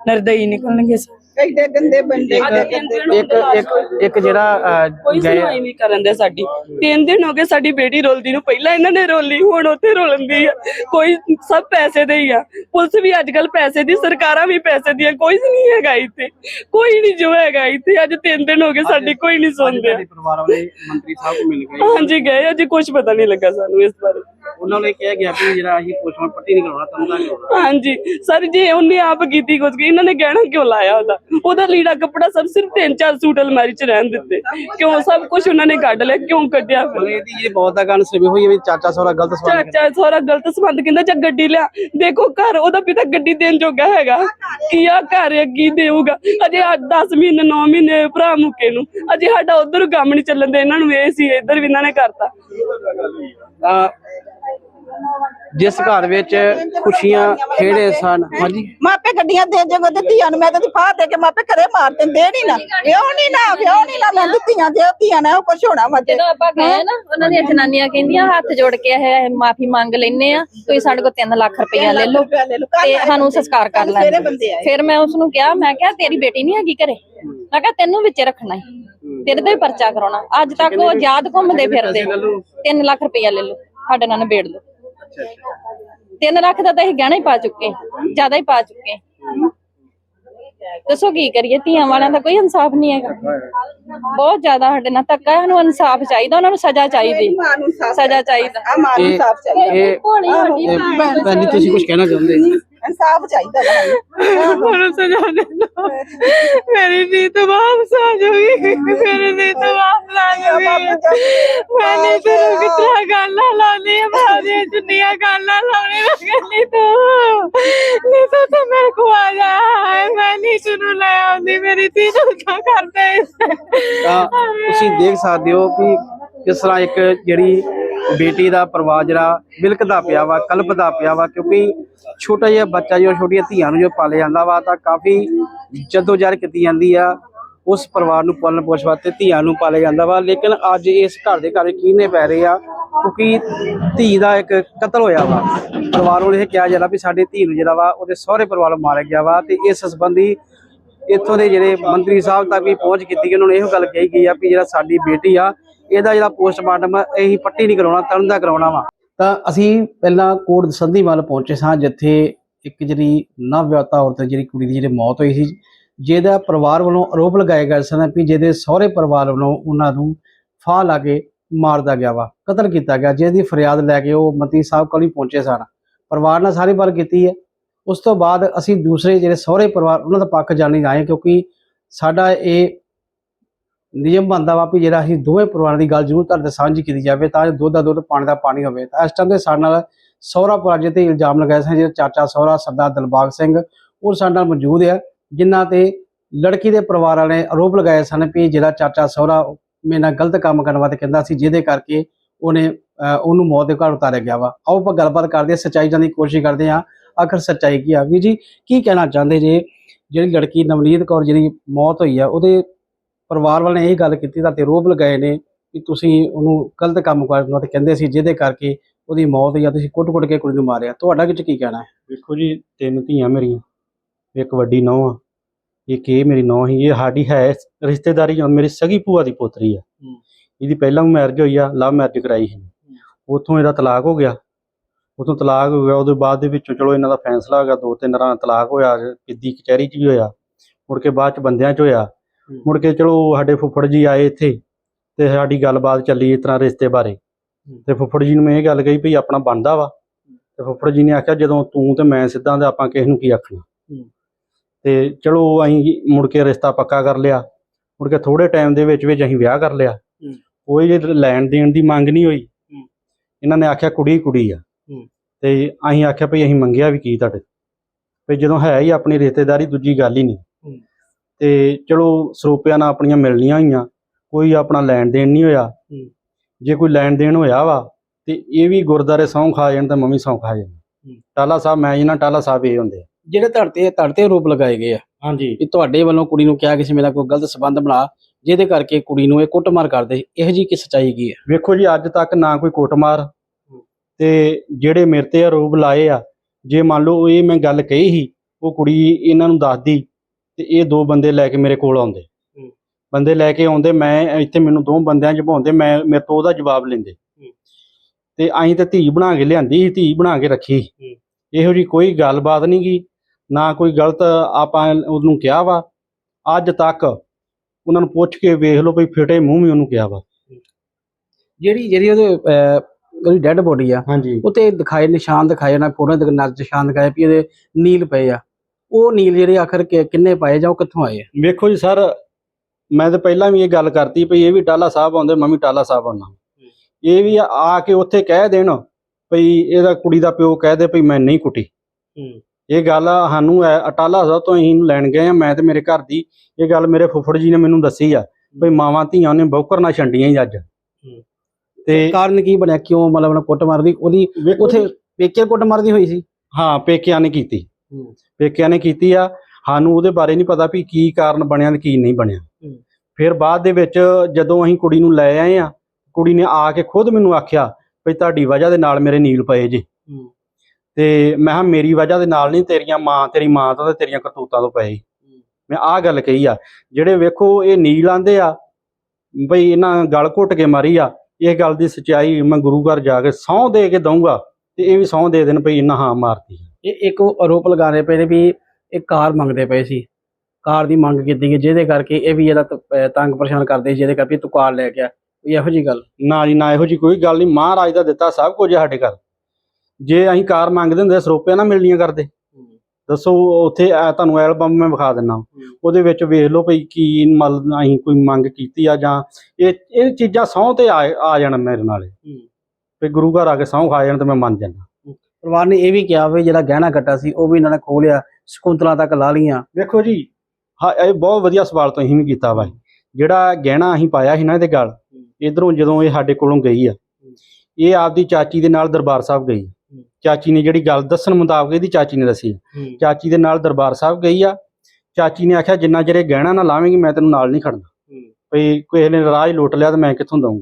ਨਰਦਈ ਨਿਕਲਣਗੇ ਐਡੇ ਗੰਦੇ ਬੰਦੇ ਇੱਕ ਇੱਕ ਇੱਕ ਜਿਹੜਾ ਕੋਈ ਸੁਣਵਾਈ ਨਹੀਂ ਕਰਨ ਦੇ ਸਾਡੀ। ਤਿੰਨ ਦਿਨ ਹੋ ਗਏ ਸਾਡੀ ਬੇਟੀ ਰੋਲਦੀ ਨੂੰ। ਪਹਿਲਾਂ ਇਹਨਾਂ ਨੇ ਰੋਲੀ ਹੁਣ ਉੱਥੇ ਰੋਲਦੀ ਆ। ਕੋਈ ਸਭ ਪੈਸੇ ਦੇ ਹੀ ਆ। ਪੁਲਿਸ ਵੀ ਅੱਜ ਕੱਲ ਪੈਸੇ ਦੀ ਸਰਕਾਰਾਂ ਵੀ ਪੈਸੇ ਦੀਆਂ। ਕੋਈ ਨਹੀਂ ਹੈਗਾ ਇੱਥੇ। ਕੋਈ ਨਹੀਂ ਜੋ ਹੈਗਾ ਇੱਥੇ। ਅੱਜ ਤਿੰਨ ਦਿਨ ਹੋ ਗਏ ਸਾਡੀ ਕੋਈ ਨਹੀਂ ਸੁਣਦੇ। ਤੁਹਾਡੇ ਪਰਿਵਾਰ ਵਾਲੇ ਮੰਤਰੀ ਸਾਹਿਬ ਨੂੰ ਮਿਲ ਗਏ। ਹਾਂਜੀ ਗਏ। ਅਜੇ ਕੁਝ ਪਤਾ ਨਹੀਂ ਲੱਗਾ ਸਾਨੂੰ ਇਸ ਬਾਰੇ। ਉਹਨਾਂ ਨੇ ਕਿਹਾ ਗਿਆ ਵੀ ਜਿਹੜਾ ਅਸੀਂ ਪੋਸਟਮਾਰਟਮ ਪੱਟੀ ਨਹੀਂ ਕਰਾਉਣਾ ਤੰਦਾ ਨਹੀਂ ਹੋਣਾ ਹਾਂਜੀ। ਸਰ ਜੀ ਉਹਨੇ ਆਪ ਕੀਤੀ ਕੁਝ ਕੀ ਇਹਨਾਂ ਨੇ ਗਹਿਣਾ ਕਿਉਂ ਲਾਇਆ ਉਹਦਾ? ਉਹਦਾ ਲੀੜਾ ਕੱਪੜਾ ਸਭ ਸਿਰਫ ਤਿੰਨ ਚਾਰ ਸੂਟ ਅਲਮਾਰੀ 'ਚ ਰਹਿਣ ਦਿੱਤੇ। ਕਿਉਂ? ਸਭ ਕੁਝ ਉਹਨਾਂ ਨੇ ਕੱਢ ਲਿਆ ਕਿਉਂ ਕੱਢਿਆ? ਫਿਰ ਮਤਲਬ ਇਹਦੀ ਜਿਹੜੀ ਬਹੁਤ ਦਾ ਗੱਲ ਸਿਰਫ ਹੋਈ ਹੈ ਵੀ ਚਾਚਾ ਸਹੁਰਾ ਗਲਤ ਸਵਾਲ ਚਾਚਾ ਸੋਰਾ ਗਲਤ ਸੰਬੰਧ ਕਹਿੰਦਾ ਜਾਂ ਗੱਡੀ ਲਿਆ। ਦੇਖੋ ਘਰ ਉਹਦਾ ਪਿਤਾ ਗੱਡੀ ਦੇਣ ਜੋਗਾ ਹੈਗਾ। ਕੀ ਆ ਘਰ ਹੈ, ਕੀ ਦੇਊਗਾ? ਅਜੇ 10 ਮਹੀਨੇ 9 ਮਹੀਨੇ ਭਰਾ ਮੁੱਕੇ ਨੂੰ। ਅਜੇ ਸਾਡਾ ਉਧਰ ਕੰਮ ਨਹੀਂ ਚੱਲਣ ਦੇ। ਇਹਨਾਂ ਨੂੰ ਇਹ ਸੀ ਇੱਧਰ ਵੀ ਇਹਨਾਂ ਨੇ ਕਰਤਾ। ਤਾਂ ਜਿਸ ਘਰ ਵਿੱਚ ਖੁਸ਼ੀਆਂ ਖੇੜੇ ਸਨ। ਹਾਂਜੀ। ਮਾਪੇ ਗੱਡੀਆਂ ਦੇ ਜਗੋ ਤੇ ਧੀਆਂ ਨੂੰ ਮੈਂ ਤਾਂ ਫਾਹ ਦੇ ਕੇ ਮਾਪੇ ਘਰੇ ਮਾਰ ਦਿੰਦੇ ਨਹੀਂ ਨਾ। ਵਿਆਹ ਨਹੀਂ ਨਾ ਵਿਆਹ ਨਹੀਂ ਨਾ ਮੈਂ ਧੀਆਂ ਦੇ ਧੀਆਂ ਨੇ ਉਹ ਕੁਛ ਹੋਣਾ ਮਤੇ ਜਦੋਂ ਆਪਾਂ ਗਏ ਨਾ ਉਹਨਾਂ ਦੀਆਂ ਜਨਾਨੀਆਂ ਕਹਿੰਦੀਆਂ ਹੱਥ ਜੋੜ ਕੇ ਇਹ ਮਾਫੀ ਮੰਗ ਲੈਨੇ ਆ ਤੁਸੀਂ ਸਾਡੇ ਕੋਲ 3 ਲੱਖ ਰੁਪਇਆ ਲੈ ਲਓ ਤੇ ਸਾਨੂੰ ਸੰਸਕਾਰ ਕਰ ਲੈਣ ਬੰਦੇ ਆਏ। ਫਿਰ ਮੈਂ ਉਸ ਨੂੰ ਕਿਹਾ ਮੈਂ ਕਿਹਾ ਤੇਰੀ ਬੇਟੀ ਨਹੀਂ ਹੈਗੀ ਘਰੇ? ਮੈਂ ਕਿਹਾ ਤੈਨੂੰ ਵਿੱਚ ਰੱਖਣਾ ਹੈ ਤੇਰੇ ਦਾ ਹੀ ਪਰਚਾ ਕਰਾਉਣਾ। ਅੱਜ ਤੱਕ ਉਹ ਆਜ਼ਾਦ ਘੁੰਮਦੇ ਫਿਰਦੇ। 3 ਲੱਖ ਰੁਪਇਆ ਲੈ ਲਓ। ਸਾਡੇ ਨਾਲ ਨਿਬੇੜ ਲਓ। 3 ਲੱਖ ਦਾ ਤਾਂ ਅਸੀਂ ਗਹਿਣਾ ਹੀ ਪਾ ਚੁੱਕੇ ਜ਼ਿਆਦਾ ਹੀ ਪਾ ਚੁੱਕੇ। ਦੱਸੋ ਕੀ ਕਰੀਏ ਧੀਆਂ ਵਾਲਿਆਂ ਦਾ ਕੋਈ ਇਨਸਾਫ ਨਹੀਂ ਹੈਗਾ। ਬਹੁਤ ਜ਼ਿਆਦਾ ਸਾਡੇ ਨਾਲ ਧੱਕਾ ਹੈ ਨੂੰ ਇਨਸਾਫ ਚਾਹੀਦਾ ਉਹਨਾਂ ਨੂੰ ਸਜ਼ਾ ਚਾਹੀਦੀ। ਸਜ਼ਾ ਚਾਹੀਦਾ। ਆ ਮਾਂ ਨੂੰ ਇਹ ਸਾਫ਼ ਚਾਹੀਦਾ। ਇਹ ਭੋਲੀ ਸਾਡੀ ਇਹ ਭੈਣ। ਤੁਸੀਂ ਕੁਝ ਕਹਿਣਾ ਚਾਹੁੰਦੇ? ਇਨਸਾਫ ਚਾਹੀਦਾ। ਮੈਨੂੰ ਸਜ਼ਾ ਦੇ ਦਿਓ ਮੇਰੀ ਨੀਤ ਵਾਪਸ ਆ ਜਾਊਗੀ। ਮੇਰੀ ਨੀਤ ਵਾਪਸ ਆ ਜਾਊਗੀ। ਮੈਂ ਨਹੀਂ ਤੈਨੂੰ ਕਿਤਨਾ ਗਾਲਾਂ ਲਾਉਣੀ ਆ? ਬਾਦੀ ਚੁੰਨੀਆਂ ਗਾਲਾਂ ਲਾਉਣੀ ਲੱਗਣੀ ਤੂੰ ਨਹੀਂ ਤਾਂ ਤੂੰ ਮੇਰੇ ਕੋ ਆ ਜਾ। ਮੈਂ ਨਹੀਂ ਸੁਣੂ ਲੈ ਆਉਂਦੀ। ਮੇਰੀ ਧੀ ਨੂੰ ਕਿਆ ਕਰਦੇ? ਤਾਂ ਤੁਸੀਂ ਦੇਖ ਸਕਦੇ ਹੋ ਕਿ ਕਿਸ ਤਰ੍ਹਾਂ ਇੱਕ ਜਿਹੜੀ ਬੇਟੀ ਦਾ ਪਰਿਵਾਰ ਜਿਹੜਾ ਵਿਲਕਦਾ ਪਿਆ ਵਾ ਕਲਪਦਾ ਪਿਆ ਵਾ, ਕਿਉਂਕਿ ਛੋਟਾ ਜਿਹਾ ਬੱਚਾ ਜੋ ਛੋਟੀਆਂ ਧੀਆਂ ਨੂੰ ਜੋ ਪਾਲਿਆ ਜਾਂਦਾ ਵਾ, ਤਾਂ ਕਾਫੀ ਜਦੋਜਹਿਦ ਕੀਤੀ ਜਾਂਦੀ ਆ, ਉਸ ਪਰਿਵਾਰ ਨੂੰ ਪਾਲਣ ਪੋਸ਼ ਵਾਸਤੇ ਧੀਆਂ ਨੂੰ ਪਾਲਿਆ ਜਾਂਦਾ ਵਾ। ਲੇਕਿਨ ਅੱਜ ਇਸ ਘਰ ਦੇ ਘਰ ਕੀਨੇ ਪੈ ਰਹੇ ਆ, ਕਿਉਂਕਿ ਧੀ ਦਾ ਇੱਕ ਕਤਲ ਹੋਇਆ ਵਾ। ਪਰਿਵਾਰ ਨੂੰ ਇਹ ਕਿਹਾ ਜਾਂਦਾ ਵੀ ਸਾਡੀ ਧੀ ਨੂੰ ਜਿਹੜਾ ਵਾ, ਉਹਦੇ ਸਹੁਰੇ ਪਰਿਵਾਰ ਨੂੰ ਮਾਰਿਆ ਗਿਆ ਵਾ ਤੇ ਇਸ ਸੰਬੰਧੀ ਇੱਥੋਂ ਦੇ ਜਿਹੜੇ ਮੰਤਰੀ ਸਾਹਿਬ ਤੱਕ ਵੀ ਪਹੁੰਚ ਕੀਤੀ ਗਈ। ਉਹਨਾਂ ਨੇ ਇਹੋ ਗੱਲ ਕਹੀ ਗਈ ਆ ਵੀ ਜਿਹੜਾ ਸਾਡੀ ਬੇਟੀ ਆ ਇਹਦਾ ਜਿਹੜਾ ਪੋਸਟਮਾਰਟਮ ਅਸੀਂ ਪੱਟੀ ਨਹੀਂ ਕਰਾਉਣਾ, ਤਰਨ ਦਾ ਕਰਾਉਣਾ ਵਾ। ਤਾਂ ਅਸੀਂ ਪਹਿਲਾਂ ਕੋਟ ਦਸੰਧੀ ਵੱਲ ਪਹੁੰਚੇ ਸਾਂ, ਜਿੱਥੇ ਇੱਕ ਜਿਹੜੀ ਨਵਵਿਆਹੁਤਾ ਔਰਤ ਜਿਹੜੀ ਕੁੜੀ ਦੀ ਜਿਹੜੀ ਮੌਤ ਹੋਈ ਸੀ, ਜਿਹਦਾ ਪਰਿਵਾਰ ਵੱਲੋਂ ਆਰੋਪ ਲਗਾਏ ਗਏ ਸਨ ਕਿ ਜਿਹਦੇ ਸਹੁਰੇ ਪਰਿਵਾਰ ਵੱਲੋਂ ਉਹਨਾਂ ਨੂੰ ਫਾਹ ਲਾ ਕੇ ਮਾਰਦਾ ਗਿਆ ਵਾ, ਕਤਲ ਕੀਤਾ ਗਿਆ, ਜਿਹਦੀ ਫਰਿਆਦ ਲੈ ਕੇ ਉਹ ਮੰਤਰੀ ਸਾਹਿਬ ਕੋਲ ਹੀ ਪਹੁੰਚੇ ਸਨ। ਪਰਿਵਾਰ ਨਾਲ ਸਾਰੀ ਗੱਲ ਕੀਤੀ ਹੈ। ਉਸ ਤੋਂ ਬਾਅਦ ਅਸੀਂ ਦੂਸਰੇ ਜਿਹੜੇ ਸਹੁਰੇ ਪਰਿਵਾਰ, ਉਹਨਾਂ ਦਾ ਪੱਖ ਜਾਣੀ ਆਏ, ਕਿਉਂਕਿ ਸਾਡਾ ਇਹ ਨਿਯਮ ਬਣਦਾ ਵਾ ਵੀ ਜਿਹੜਾ ਅਸੀਂ ਦੋਵੇਂ ਪਰਿਵਾਰਾਂ ਦੀ ਗੱਲ ਜ਼ਰੂਰ ਤੁਹਾਡੇ ਸਾਂਝੀ ਕੀਤੀ ਜਾਵੇ ਤਾਂ ਜੋ ਦੁੱਧ ਦਾ ਦੁੱਧ, ਪਾਣੀ ਦਾ ਪਾਣੀ ਹੋਵੇ। ਤਾਂ ਇਸ ਟਾਈਮ ਦੇ ਸਾਡੇ ਨਾਲ ਸਹੁਰਾ ਪਰਿਵਾਰ ਜਿਹਦੇ ਤੇ ਇਲਜ਼ਾਮ ਲਗਾਏ ਸਨ ਜਿਹੜਾ ਚਾਚਾ ਸਹੁਰਾ ਸਰਦਾਰ ਦਿਲਬਾਗ ਸਿੰਘ, ਉਹ ਸਾਡੇ ਨਾਲ ਮੌਜੂਦ ਆ, ਜਿਨ੍ਹਾਂ ਤੇ ਲੜਕੀ ਦੇ ਪਰਿਵਾਰ ਵਾਲੇ ਨੇ ਆਰੋਪ ਲਗਾਏ ਸਨ ਵੀ ਜਿਹੜਾ ਚਾਚਾ ਸਹੁਰਾ ਮੇਰੇ ਨਾਲ ਗਲਤ ਕੰਮ ਕਰਨ ਵਾਸਤੇ ਕਹਿੰਦਾ ਸੀ, ਜਿਹਦੇ ਕਰਕੇ ਉਹਨੇ ਉਹਨੂੰ ਮੌਤ ਦੇ ਘਾਟ ਉਤਾਰਿਆ ਗਿਆ ਵਾ। ਆਓ ਆਪਾਂ ਗੱਲਬਾਤ ਕਰਦੇ ਹਾਂ, ਸੱਚਾਈ ਜਾਣ ਦੀ ਕੋਸ਼ਿਸ਼ ਕਰਦੇ ਹਾਂ, ਆਖਰ ਸੱਚਾਈ ਕੀ ਆ? ਵੀ ਜੀ, ਕੀ ਕਹਿਣਾ ਚਾਹੁੰਦੇ ਜੇ ਜਿਹੜੀ ਲੜਕੀ ਨਵਨੀਤ ਕੌਰ ਜਿਹਦੀ ਮੌਤ ਹੋਈ ਆ, ਉਹਦੇ ਪਰਿਵਾਰ ਵਾਲਿਆਂ ਨੇ ਇਹ ਗੱਲ ਕੀਤੀ ਤਾਂ ਤੇ ਰੋਬ ਲਗਾਏ ਨੇ ਕਿ ਤੁਸੀਂ ਉਹਨੂੰ ਗਲਤ ਕੰਮ ਕਰਨ ਤੇ ਕਹਿੰਦੇ ਸੀ ਜਿਹਦੇ ਕਰਕੇ ਉਹਦੀ ਮੌਤ ਹੋਈ ਆ ਤੁਸੀਂ ਕੁੱਟ-ਕੁੱਟ ਕੇ ਕੁੜੀ ਨੂੰ ਮਾਰਿਆ। ਤੁਹਾਡਾ ਕਿਚ ਕੀ ਕਹਿਣਾ ਹੈ? ਵੇਖੋ ਜੀ ਤਿੰਨ ਧੀਆਂ ਮੇਰੀਆਂ ਇੱਕ ਵੱਡੀ ਨੌਂ ਆ ਇੱਕ ਇਹ ਮੇਰੀ ਨੌਂ ਹੀ ਇਹ ਸਾਡੀ ਹੈ ਰਿਸ਼ਤੇਦਾਰੀ ਆ, ਮੇਰੀ ਸਗੀ ਭੂਆ ਦੀ ਪੋਤਰੀ ਆ। ਇਹਦੀ ਪਹਿਲਾਂ ਮੈਰਿਜ ਹੋਈ ਆ ਲਵ ਮੈਰਿਜ ਕਰਾਈ ਸੀ। ਉਥੋਂ ਇਹਦਾ ਤਲਾਕ ਹੋ ਗਿਆ। ਉਥੋਂ ਤਲਾਕ ਹੋ ਗਿਆ ਉਹਦੇ ਬਾਅਦ ਦੇ ਵਿੱਚੋਂ ਚਲੋ ਇਹਨਾਂ ਦਾ ਫੈਸਲਾ ਹੋ ਗਿਆ ਦੋ ਤਿੰਨ ਰਾਂ ਤਲਾਕ ਹੋਇਆ ਪਿੱਦੀ ਕਚਹਿਰੀ 'ਚ ਵੀ ਹੋਇਆ ਮੁੜ ਕੇ ਬਾਅਦ 'ਚ ਬੰਦਿਆਂ 'ਚ ਹੋਇਆ। ਮੁੜ ਕੇ ਚਲੋ ਸਾਡੇ ਫੁੱਫੜ ਜੀ ਆਏ ਇੱਥੇ ਤੇ ਸਾਡੀ ਗੱਲਬਾਤ ਚੱਲੀ ਇਸ ਤਰ੍ਹਾਂ ਰਿਸ਼ਤੇ ਬਾਰੇ। ਤੇ ਫੁੱਫੜ ਜੀ ਨੂੰ ਮੈਂ ਇਹ ਗੱਲ ਕਹੀ ਵੀ ਆਪਣਾ ਬਣਦਾ ਵਾ। ਤੇ ਫੁੱਫੜ ਜੀ ਨੇ ਆਖਿਆ ਜਦੋਂ ਤੂੰ ਤੇ ਮੈਂ ਸਿੱਧਾਂ ਤੇ ਆਪਾਂ ਕਿਸ ਨੂੰ ਕੀ ਆਖਣਾ। ਤੇ ਚਲੋ ਅਸੀਂ ਮੁੜ ਕੇ ਰਿਸ਼ਤਾ ਪੱਕਾ ਕਰ ਲਿਆ। ਮੁੜ ਕੇ ਥੋੜੇ ਟਾਈਮ ਦੇ ਵਿੱਚ ਵਿੱਚ ਅਸੀਂ ਵਿਆਹ ਕਰ ਲਿਆ। ਕੋਈ ਲੈਣ ਦੇਣ ਦੀ ਮੰਗ ਨਹੀਂ ਹੋਈ। ਇਹਨਾਂ ਨੇ ਆਖਿਆ ਕੁੜੀ ਕੁੜੀ ਆ। ਤੇ ਅਸੀਂ ਆਖਿਆ ਭਈ ਅਸੀਂ ਮੰਗਿਆ ਵੀ ਕੀ ਤੁਹਾਡੇ। ਤੇ ਜਦੋਂ ਹੈ ਹੀ ਆਪਣੀ ਰਿਸ਼ਤੇਦਾਰੀ ਦੂਜੀ ਗੱਲ ਹੀ ਨਹੀਂ। ਤੇ ਚਲੋ ਸਰੋਪਿਆਂ ਨਾਲ ਆਪਣੀਆਂ ਮਿਲਣੀਆਂ ਹੋਈਆਂ ਕੋਈ ਆਪਣਾ ਲੈਣ ਦੇਣ ਨਹੀਂ ਹੋਇਆ। ਜੇ ਕੋਈ ਲੈਣ ਦੇਣ ਹੋਇਆ ਵਾ ਤੇ ਇਹ ਵੀ ਗੁਰਦਾਰੇ ਸਹੁੰ ਖਾ ਜਾਣ ਤੇ ਮੰਮੀ ਸਹੁੰ ਖਾ ਜਾਣ। ਟਾਲਾ ਸਾਹਿਬ ਮੈਂ ਜੀ ਨਾ ਟਾਲਾ ਸਾਹਿਬ ਇਹ ਹੁੰਦੇ ਆ। ਜਿਹੜੇ ਧੜਤੇ ਧੜਤੇ ਆਰੋਪ ਲਗਾਏ ਗਏ ਆ। ਹਾਂਜੀ। ਕਿ ਤੁਹਾਡੇ ਵੱਲੋਂ ਕੁੜੀ ਨੂੰ ਕਿਹਾ ਕਿਸੇ ਮੇਰਾ ਕੋਈ ਗਲਤ ਸਬੰਧ ਬਣਾ ਜਿਹਦੇ ਕਰਕੇ ਕੁੜੀ ਨੂੰ ਇਹ ਕੁੱਟਮਾਰ ਕਰਦੇ ਇਹੋ ਜੀ ਕੀ ਸੱਚਾਈ ਕੀ ਹੈ ਵੇਖੋ ਜੀ ਅੱਜ ਤੱਕ ਨਾ ਕੋਈ ਕੁੱਟਮਾਰ। ਤੇ ਜਿਹੜੇ ਮੇਰੇ ਤੇ ਆਰੋਪ ਲਾਏ ਆ ਜੇ ਮੰਨ ਲਓ ਇਹ ਮੈਂ ਗੱਲ ਕਹੀ ਸੀ ਉਹ ਕੁੜੀ ਇਹਨਾਂ ਨੂੰ ਦੱਸਦੀ। ਤੇ ਤੇ ਇਹ ਦੋ ਬੰਦੇ ਲੈ ਕੇ ਮੇਰੇ ਕੋਲ ਆਉਂਦੇ। ਬੰਦੇ ਲੈ ਕੇ ਆਉਂਦੇ ਮੈਂ ਇੱਥੇ ਮੈਨੂੰ ਦੋ ਬੰਦਿਆਂ ਜਵਾਉਂਦੇ ਮੈਂ ਮੇਰੇ ਤੋਂ ਉਹਦਾ ਜਵਾਬ ਲੈਂਦੇ। ਤੇ ਅਸੀਂ ਤੇ ਧੀ ਬਣਾ ਕੇ ਲਿਆਂਦੀ ਸੀ ਧੀ ਬਣਾ ਕੇ ਰੱਖੀ ਇਹੋ ਜੀ ਕੋਈ ਗੱਲਬਾਤ ਨਹੀਂ ਗੀ ਨਾ ਕੋਈ ਗਲਤ ਆਪਾਂ ਉਹਨੂੰ ਕਿਹਾ ਵਾ। ਅੱਜ ਤੱਕ ਉਹਨਾਂ ਨੂੰ ਪੁੱਛ ਕੇ ਵੇਖ ਲਓ ਵੀ ਫਿਟੇ ਮੂੰਹ ਵੀ ਉਹਨੂੰ ਕਿਹਾ ਵਾ। ਜਿਹੜੀ ਜਿਹੜੀ ਉਹਦੇ ਉਹਦੀ ਡੈੱਡ ਬੋਡੀ ਆ ਹਾਂਜੀ। ਉਤੇ ਦਿਖਾਏ ਨਿਸ਼ਾਨ ਦਿਖਾਏ ਨਾ ਫੋਟੋ ਦੇ ਨਾਲ ਨਿਸ਼ਾਨ ਦਿਖਾਏ ਵੀ ਇਹਦੇ ਨੀਲ ਪਏ ਆ। ਉਹ ਨੀਲ ਜਿਹੜੇ ਆਖਰ ਕਿੰਨੇ ਪਾਏ ਜਾਂ ਉਹ ਕਿੱਥੋਂ ਆਏ ਆ? ਵੇਖੋ ਜੀ ਸਰ ਮੈਂ ਤਾਂ ਪਹਿਲਾਂ ਵੀ ਇਹ ਗੱਲ ਕਰਤੀ ਭਈ ਇਹ ਵੀ ਟਾਲਾ ਸਾਹਿਬ ਆਉਂਦੇ ਮੈਂ ਵੀ ਟਾਲਾ ਸਾਹਿਬ ਆਉਣਾ ਇਹ ਵੀ ਆ ਕੇ ਉੱਥੇ ਕਹਿ ਦੇਣ ਭਈ ਇਹਦਾ ਕੁੜੀ ਦਾ ਪਿਓ ਕਹਿ ਦੇ ਭਈ ਮੈਂ ਨਹੀਂ ਕੁੱਟੀ। ਇਹ ਗੱਲ ਸਾਨੂੰ ਐ- ਟਾਲਾ ਸਾਹਿਬ ਤੋਂ ਅਸੀਂ ਲੈਣ ਗਏ ਆ ਮੈਂ ਤੇ ਮੇਰੇ ਘਰ ਦੀ। ਇਹ ਗੱਲ ਮੇਰੇ ਫੁੱਫੜ ਜੀ ਨੇ ਮੈਨੂੰ ਦੱਸੀ ਆ ਭਈ ਮਾਵਾਂ ਧੀਆਂ ਨੇ ਬੌਕਰ ਨਾਲ ਛੰਡੀਆਂ ਹੀ ਅੱਜ। ਤੇ ਕਾਰਨ ਕੀ ਬਣਿਆ? ਕਿਉਂ ਮਤਲਬ ਉਹਨਾਂ ਕੁੱਟ ਮਾਰਦੀ ਉਹਦੀ ਉਥੇ ਪੇਕੇ ਕੁੱਟ ਮਾਰਦੀ ਹੋਈ ਸੀ? ਹਾਂ ਪੇਕਿਆਂ ਨੇ ਕੀਤੀ। ਪੇਕਿਆਂ ਨੇ ਕੀਤੀ ਆ ਸਾਨੂੰ ਉਹਦੇ ਬਾਰੇ ਨਹੀਂ ਪਤਾ ਵੀ ਕੀ ਕਾਰਨ ਬਣਿਆ ਤੇ ਕੀ ਨਹੀਂ ਬਣਿਆ। ਫਿਰ ਬਾਅਦ ਦੇ ਵਿੱਚ ਜਦੋਂ ਅਸੀਂ ਕੁੜੀ ਨੂੰ ਲੈ ਆਏ ਆ ਕੁੜੀ ਨੇ ਆ ਕੇ ਖੁਦ ਮੈਨੂੰ ਆਖਿਆ ਵੀ ਤੁਹਾਡੀ ਵਜ੍ਹਾ ਦੇ ਨਾਲ ਮੇਰੇ ਨੀਲ ਪਏ ਜੀ। ਤੇ ਮੈਂ ਕਿਹਾ ਮੇਰੀ ਵਜ੍ਹਾ ਦੇ ਨਾਲ ਨਹੀਂ ਤੇਰੀਆਂ ਮਾਂ ਤੇਰੀ ਮਾਂ ਤੋਂ ਤੇ ਤੇਰੀਆਂ ਕਰਤੂਤਾਂ ਤੋਂ ਪਏ। ਮੈਂ ਆਹ ਗੱਲ ਕਹੀ ਆ ਜਿਹੜੇ ਵੇਖੋ ਇਹ ਨੀਲ ਆਂਦੇ ਆ ਬਈ ਇਹਨਾਂ ਗਲ ਘੁੱਟ ਕੇ ਮਾਰੀ ਆ ਇਹ ਗੱਲ ਦੀ ਸਚਾਈ ਮੈਂ ਗੁਰੂ ਘਰ ਜਾ ਕੇ ਸਹੁੰ ਦੇ ਕੇ ਦਊਂਗਾ ਤੇ ਇਹ ਵੀ ਸਹੁੰ ਦੇ ਦੇਣ ਭਈ ਇਹਨਾਂ ਹਾਂ ਮਾਰਤੀ ਇਹ ਇੱਕ ਆਰੋਪ ਲਗਾ ਰਹੇ ਪਏ ਨੇ ਵੀ ਇਹ ਕਾਰ ਮੰਗਦੇ ਪਏ ਸੀ। ਕਾਰ ਦੀ ਮੰਗ ਕੀਤੀ ਗਈ ਜਿਹਦੇ ਕਰਕੇ ਇਹ ਵੀ ਇਹਦਾ ਤ- ਤੰਗ ਪਰੇਸ਼ਾਨ ਕਰਦੇ ਜਿਹਦੇ ਕਰਕੇ ਤੂੰ ਕਾਰ ਲੈ ਗਿਆ। ਵੀ ਇਹੋ ਜੀ ਗੱਲ? ਨਾ ਜੀ ਨਾ ਇਹੋ ਜੀ ਕੋਈ ਗੱਲ ਨਹੀਂ। ਮਹਾਰਾਜ ਦਾ ਦਿੱਤਾ ਸਭ ਕੁਝ ਹੈ ਸਾਡੇ ਘਰ। ਜੇ ਅਸੀਂ ਕਾਰ ਮੰਗਦੇ ਹੁੰਦੇ ਸਰੋਪੇ ਨਾ ਮਿਲਣੀਆਂ ਕਰਦੇ। ਦੱਸੋ ਉੱਥੇ ਇਹ ਤੁਹਾਨੂੰ ਐਲਬਮ ਮੈਂ ਵਿਖਾ ਦਿੰਨਾ। ਉਹਦੇ ਵਿੱਚ ਵੇਖ ਲਓ ਭਈ ਕੀ ਮਲ ਅਸੀਂ ਕੋਈ ਮੰਗ ਕੀਤੀ ਆ ਜਾਂ ਇਹ ਇਹ ਚੀਜ਼ਾਂ ਸਹੁੰ ਤੇ ਆ ਆ ਜਾਣ ਮੇਰੇ ਨਾਲ। ਵੀ ਗੁਰੂ ਘਰ ਆ ਕੇ ਸਹੁੰ ਖਾ ਜਾਣ ਤੇ ਮੈਂ ਮੰਨ ਜਾਂਦਾ। ਪਰਿਵਾਰ ਨੇ ਇਹ ਵੀ ਕਿਹਾ ਵੀ ਜਿਹੜਾ ਗਹਿਣਾ ਕੱਟਾ ਸੀ ਉਹ ਵੀ ਇਹਨਾਂ ਨੇ ਖੋਲਿਆ ਸਕੁੰਤਲਾ ਤੱਕ ਲਾ ਲੀਆਂ ਵੇਖੋ ਜੀ ਹਾਂ ਇਹ ਬਹੁਤ ਵਧੀਆ ਸਵਾਲ ਤੁਸੀਂ ਵੀ ਕੀਤਾ ਵਾ। ਜਿਹੜਾ ਗਹਿਣਾ ਅਸੀਂ ਪਾਇਆ ਸੀ ਨਾ ਇਹਦੇ ਗਲ ਇਧਰੋਂ ਜਦੋਂ ਇਹ ਸਾਡੇ ਕੋਲੋਂ ਗਈ ਆ ਇਹ ਆਪਦੀ ਚਾਚੀ ਦੇ ਨਾਲ ਦਰਬਾਰ ਸਾਹਿਬ ਗਈ ਚਾਚੀ ਨੇ ਜਿਹੜੀ ਗੱਲ ਦੱਸਣ ਮੁਤਾਬਕ ਇਹਦੀ ਚਾਚੀ ਨੇ ਦੱਸੀ ਚਾਚੀ ਦੇ ਨਾਲ ਦਰਬਾਰ ਸਾਹਿਬ ਗਈ ਆ। ਚਾਚੀ ਨੇ ਆਖਿਆ ਜਿੰਨਾ ਚਿਰ ਇਹ ਗਹਿਣਾ ਨਾ ਲਾਵੇਂਗੀ ਮੈਂ ਤੈਨੂੰ ਨਾਲ ਨਹੀਂ ਖੜਨਾ। ਭਈ ਕਿਸੇ ਨੇ ਰਾਜ ਲੁੱਟ ਲਿਆ ਤੇ ਮੈਂ ਕਿੱਥੋਂ ਦਊਂ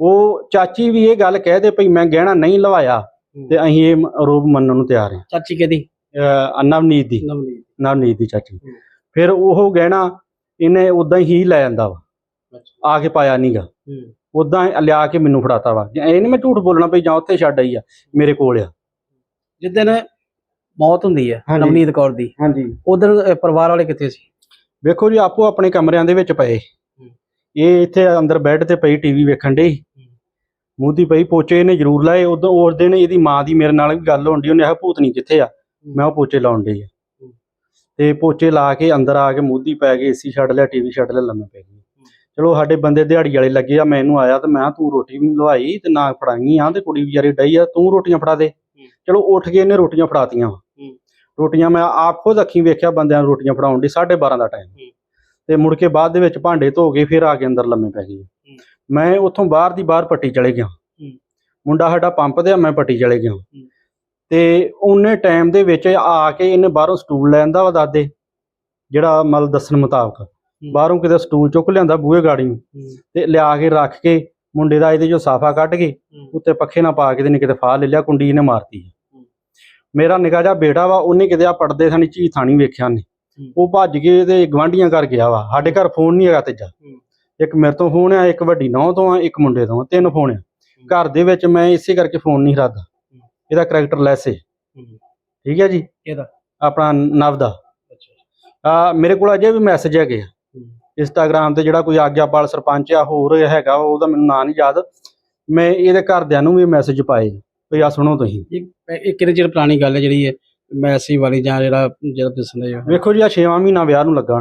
ਉਹ ਚਾਚੀ ਵੀ ਇਹ ਗੱਲ ਕਹਿ ਦੇ ਭਈ ਮੈਂ ਗਹਿਣਾ ਨਹੀਂ ਲਵਾਇਆ। ਤੇ ਅਸੀਂ ਇਹ ਆਰੋਪ ਮੰਨਣ ਨੂੰ ਤਿਆਰ ਹਾਂ। ਚਾਚੀ ਕਿਹਦੀ? ਅਹ ਨਵਨੀਤ ਦੀ। ਨਵਨੀਤ। ਨਵਨੀਤ ਦੀ ਚਾਚੀ। ਫਿਰ ਉਹ ਗਹਿਣਾ ਇਹਨੇ ਉਦਾਂ ਹੀ ਲੈ ਜਾਂਦਾ ਵਾ। ਆ ਕੇ ਪਾਇਆ ਨਹੀਂਗਾ ਉਦਾਂ ਲਿਆ ਕੇ ਮੈਨੂੰ ਫੜਾਤਾ ਵਾ। ਇਹ ਨਹੀਂ ਮੈਂ ਝੂਠ ਬੋਲਣਾ ਭਈ ਜਾਂ ਉੱਥੇ ਛੱਡ ਆਈ ਆ ਮੇਰੇ ਕੋਲ ਆ। ਜਿੱਦਣ ਮੌਤ ਹੁੰਦੀ ਹੈ ਹਾਂਜੀ। ਨਵਨੀਤ ਕੌਰ ਦੀ। ਹਾਂਜੀ। ਉਧਰ ਪਰਿਵਾਰ ਵਾਲੇ ਕਿੱਥੇ ਸੀ? ਵੇਖੋ ਜੀ ਆਪੋ ਆਪਣੇ ਕਮਰਿਆਂ ਦੇ ਵਿੱਚ ਪਏ। ਇਹ ਇੱਥੇ ਅੰਦਰ ਬੈੱਡ ਤੇ ਪਈ ਟੀਵੀ ਵੇਖਣ ਦੇ ਮੂੰਹ ਦੀ ਪਈ ਪੋਚੇ ਇਹਨੇ ਜ਼ਰੂਰ ਲਾਏ ਉਦੋਂ ਉਸ ਦਿਨ ਇਹਦੀ ਮਾਂ ਦੀ ਮੇਰੇ ਨਾਲ ਵੀ ਗੱਲ ਹੋਣ ਉਹਨੇ ਆਹ ਭੂਤਨੀ ਕਿੱਥੇ ਆ? ਮੈਂ ਉਹ ਪੋਚੇ ਲਾਉਣ ਡਈ ਆ। ਤੇ ਪੋਚੇ ਲਾ ਕੇ ਅੰਦਰ ਆ ਕੇ ਮੂੰਹ ਦੀ ਪੈ ਗਏ ਏਸੀ ਛੱਡ ਲਿਆ ਟੀਵੀ ਛੱਡ ਲਿਆ ਲੰਮੇ ਪੈ ਗਏ ਚਲੋ ਸਾਡੇ ਬੰਦੇ ਦਿਹਾੜੀ ਵਾਲੇ ਲੱਗੇ ਆ ਮੈਂ ਇਹਨੂੰ ਆਇਆ ਤੇ ਮੈਂ ਤੂੰ ਰੋਟੀ ਵੀ ਲਵਾਈ ਤੇ ਨਾ ਫੜਾਈ ਆ ਤੇ ਕੁੜੀ ਵਿਚਾਰੀ ਡਈ ਆ ਤੂੰ ਰੋਟੀਆਂ ਫੜਾ ਦੇ। ਚਲੋ ਉੱਠ ਕੇ ਇਹਨੇ ਰੋਟੀਆਂ ਫੜਾਤੀਆਂ ਰੋਟੀਆਂ ਮੈਂ ਆਪ ਖੁਦ ਅੱਖੀਂ ਵੇਖਿਆ ਬੰਦਿਆਂ ਨੂੰ ਰੋਟੀਆਂ ਫੜਾਉਣ ਦੀ 12:30 ਦਾ ਟਾਈਮ ਤੇ ਮੁੜ ਕੇ ਬਾਅਦ ਦੇ ਵਿੱਚ ਭਾਂਡੇ ਧੋ ਕੇ ਫਿਰ ਆ ਕੇ ਅੰਦਰ ਲੰਮੇ ਪੈ ਗਈ ਮੈਂ ਉੱਥੋਂ ਬਾਹਰ ਦੀ ਬਾਹਰ ਪੱਟੀ ਚਲੇ ਗਿਆ। ਮੁੰਡਾ ਸਾਡਾ ਪੰਪ ਤੇ ਆ ਮੈਂ ਪੱਟੀ ਚਲੇ ਗਿਆ। ਤੇ ਉਹਨੇ ਟਾਈਮ ਦੇ ਵਿੱਚ ਆ ਕੇ ਇਹਨੇ ਬਾਹਰੋਂ ਸਟੂਲ ਲੈਂਦਾ ਵਾ ਦਾਦੇ ਜਿਹੜਾ ਮਲ ਦੱਸਣ ਮੁਤਾਬਕ। ਬਾਹਰੋਂ ਕਿਤੇ ਸਟੂਲ ਚੁੱਕ ਲਿਆਂਦਾ ਬੂਹੇ ਗਾੜੀ ਨੂੰ। ਤੇ ਲਿਆ ਕੇ ਰੱਖ ਕੇ ਮੁੰਡੇ ਦਾ ਇਹਦੇ ਚੋਂ ਸਾਫਾ ਕੱਢ ਕੇ ਉੱਤੇ ਪੱਖੇ ਨਾਲ ਪਾ ਕੇ ਤੇ ਨੇ ਕਿਤੇ ਫਾਹ ਲੈ ਲਿਆ ਕੁੰਡੀ ਇਹਨੇ ਮਾਰਤੀ ਮੇਰਾ ਨਿਕਾ ਜਿਹਾ ਬੇਟਾ ਵਾ ਉਹਨੇ ਕਿਤੇ ਆ ਪੜਦੇ ਥਾਣੀ ਝੀ ਥਾਣੀ ਵੇਖਿਆ ਨੇ ਉਹ ਭੱਜ ਕੇ ਤੇ ਗਵਾਂਢੀਆਂ ਘਰ ਗਿਆ ਵਾ। ਸਾਡੇ ਘਰ ਫੋਨ ਨਹੀਂ ਹੈਗਾ ਤੀਜਾ। ਇੱਕ ਮੇਰੇ ਤੋਂ ਫੋਨ ਆ ਇੱਕ ਵੱਡੀ ਨੌ ਤੋਂ ਆ ਇੱਕ ਮੁੰਡੇ ਤੋਂ ਆ ਤਿੰਨ ਫੋਨ ਆ। ਘਰ ਦੇ ਵਿੱਚ ਮੈਂ ਇਸੇ ਕਰਕੇ ਫੋਨ ਨਹੀਂ ਰੱਖਦਾ। ਇਹਦਾ ਕਰੈਕਟਰ ਲੈਸ ਹੈ। ਠੀਕ ਹੈ ਜੀ? ਇਹਦਾ? ਆਪਣਾ ਨਵ ਦਾ। ਆ ਮੇਰੇ ਕੋਲ ਅਜੇ ਵੀ ਮੈਸੇਜ ਹੈਗੇ ਆ। ਇੰਸਟਾਗ੍ਰam ਤੇ ਜਿਹੜਾ ਕੋਈ ਆਗਿਆਪਾਲ ਸਰਪੰਚ ਆ ਹੋਰ ਹੈਗਾ ਉਹਦਾ ਮੈਨੂੰ ਨਾਂ ਨਹੀਂ ਯਾਦ। ਮੈਂ ਇਹਦੇ ਘਰਦਿਆਂ ਨੂੰ ਵੀ ਮੈਸੇਜ ਪਾਏ ਵੀ ਆ ਸੁਣੋ ਤੁਸੀਂ। ਇਹ ਕਿੰਨੇ ਚਿਰ ਪੁਰਾਣੀ ਗੱਲ ਹੈ ਜਿਹੜੀ ਹੈ ਮੈਸੀ ਵਾਲੀ ਜਾਂ ਜਿਹੜਾ ਜਿਹੜਾ ਦੱਸਦੇ ਆ ਵੇਖੋ ਜੀ ਆ 6ਵਾਂ ਮਹੀਨਾ ਵਿਆਹ ਨੂੰ ਲੱਗਾ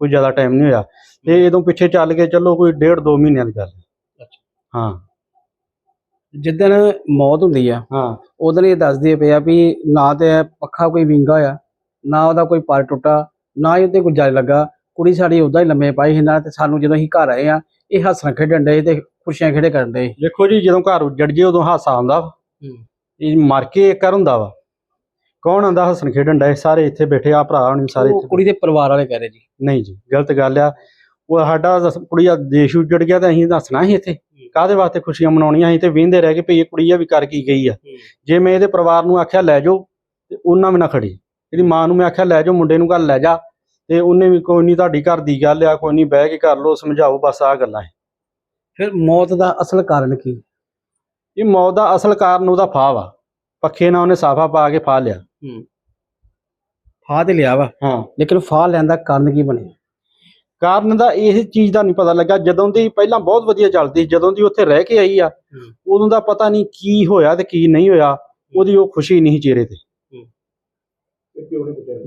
ਕੋਈ ਜ਼ਿਆਦਾ ਟਾਈਮ ਨਹੀਂ ਹੋਇਆ। ਤੇ ਇਦੋਂ ਪਿੱਛੇ ਚੱਲ ਕੇ ਚੱਲੋ ਕੋਈ ਡੇਢ ਦੋ ਮਹੀਨਿਆਂ ਦੀ ਗੱਲ ਹੈ। ਹਾਂ। ਜਿੱਦਣ ਮੌਤ ਹੁੰਦੀ ਆ ਹਾਂ। ਉਦੋਂ ਇਹ ਦੱਸਦੇ ਪਏ ਆ ਵੀ ਨਾ ਤੇ ਪੱਖਾ ਕੋਈ ਵਿੰਗਾ ਆ ਨਾ ਉਹਦਾ ਕੋਈ ਪਰ ਟੁੱਟਾ ਨਾ ਹੀ ਉੱਤੇ ਕੋਈ ਜਲ ਲੱਗਾ। ਕੁੜੀ ਸਾਡੀ ਉਦਾਂ ਹੀ ਲੰਮੇ ਪਾਈ ਸੀ ਤੇ ਸਾਨੂੰ ਜਦੋਂ ਅਸੀਂ ਘਰ ਆਏ ਆ ਇਹ ਹੱਸਣ ਖੇਡਣ ਡਏ ਤੇ ਖੁਸ਼ੀਆਂ ਖੇੜੇ ਕਰਨ ਡਏ ਵੇਖੋ ਜੀ ਜਦੋਂ ਘਰ ਉੱਜੜ ਜੇ ਉਦੋਂ ਹਾਸਾ ਆਉਂਦਾ ਵਾ। ਇਹ ਮਰ ਕੇ ਇੱਕ ਕਰ ਹੁੰਦਾ ਵਾ। ਕੌਣ ਆਂਦਾ ਹੱਸਣ ਖੇਡਣ ਡਏ? ਸਾਰੇ ਇੱਥੇ ਬੈਠੇ ਆ ਭਰਾ ਹੋਣੀ ਸਾਰੇ ਉਹ ਇੱਥੇ ਕੁੜੀ ਦੇ ਪਰਿਵਾਰ ਵਾਲੇ ਕਹਿ ਰਹੇ ਜੀ। ਨਹੀਂ ਜੀ ਗਲਤ ਗੱਲ ਆ। ਉਹ ਸਾਡਾ ਦਸ- ਕੁੜੀ ਆ ਦੇਸ਼ ਉੱਜੜ ਗਿਆ ਤਾਂ ਅਸੀਂ ਦੱਸਣਾ ਸੀ ਇੱਥੇ। ਕਾਹਦੇ ਵਾਸਤੇ ਖੁਸ਼ੀਆਂ ਮਨਾਉਣੀਆਂ ਅਸੀਂ ਤੇ ਵੇਂਦੇ ਰਹਿ ਗਏ ਭਈ ਇਹ ਕੁੜੀ ਆ ਵੀ ਕਰ ਕੀ ਗਈ ਆ। ਜੇ ਮੈਂ ਇਹਦੇ ਪਰਿਵਾਰ ਨੂੰ ਆਖਿਆ ਲੈ ਜਾਓ ਤੇ ਉਹਨਾਂ ਵੀ ਨਾ ਖੜੀ। ਇਹਦੀ ਮਾਂ ਨੂੰ ਮੈਂ ਆਖਿਆ ਲੈ ਜਾਓ ਮੁੰਡੇ ਨੂੰ ਘਰ ਲੈ ਜਾ। ਤੇ ਉਹਨੇ ਵੀ ਕੋਈ ਨਹੀਂ ਤੁਹਾਡੀ ਘਰ ਦੀ ਗੱਲ ਆ ਕੋਈ ਨਹੀਂ ਬਹਿ ਕੇ ਕਰ ਲਓ ਸਮਝਾਓ ਬਸ ਆ ਗੱਲਾਂ ਹੈ ਫਿਰ ਮੌਤ ਦਾ ਅਸਲ ਕਾਰਨ ਕੀ? ਇਹ ਮੌਤ ਦਾ ਅਸਲ ਕਾਰਨ ਉਹਦਾ ਫਾਹ ਵਾ। ਪੱਖੇ ਨਾਲ ਉਹਨੇ ਸਾਫਾ ਪਾ ਕੇ ਫਾਹ ਲਿਆ। ਫਾਹ ਤੇ ਲਿਆ ਵਾ। ਹਾਂ। ਲੇਕਿਨ ਫਾਹ ਲੈਣ ਦਾ ਕਾਰਨ ਕੀ ਬਣਿਆ? ਕਾਰਨ ਦਾ ਇਹ ਚੀਜ਼ ਦਾ ਨਹੀਂ ਪਤਾ ਲੱਗਾ। ਜਦੋਂ ਦੀ ਪਹਿਲਾਂ ਬਹੁਤ ਵਧੀਆ ਚੱਲਦੀ ਸੀ, ਜਦੋਂ ਦੀ ਉੱਥੇ ਰਹਿ ਕੇ ਆਈ ਆ ਉਦੋਂ ਦਾ ਪਤਾ ਨਹੀਂ ਕੀ ਹੋਇਆ ਤੇ ਕੀ ਨਹੀਂ ਹੋਇਆ ਉਹਦੀ ਉਹ ਖੁਸ਼ੀ ਨਹੀਂ ਚਿਹਰੇ ਤੇ।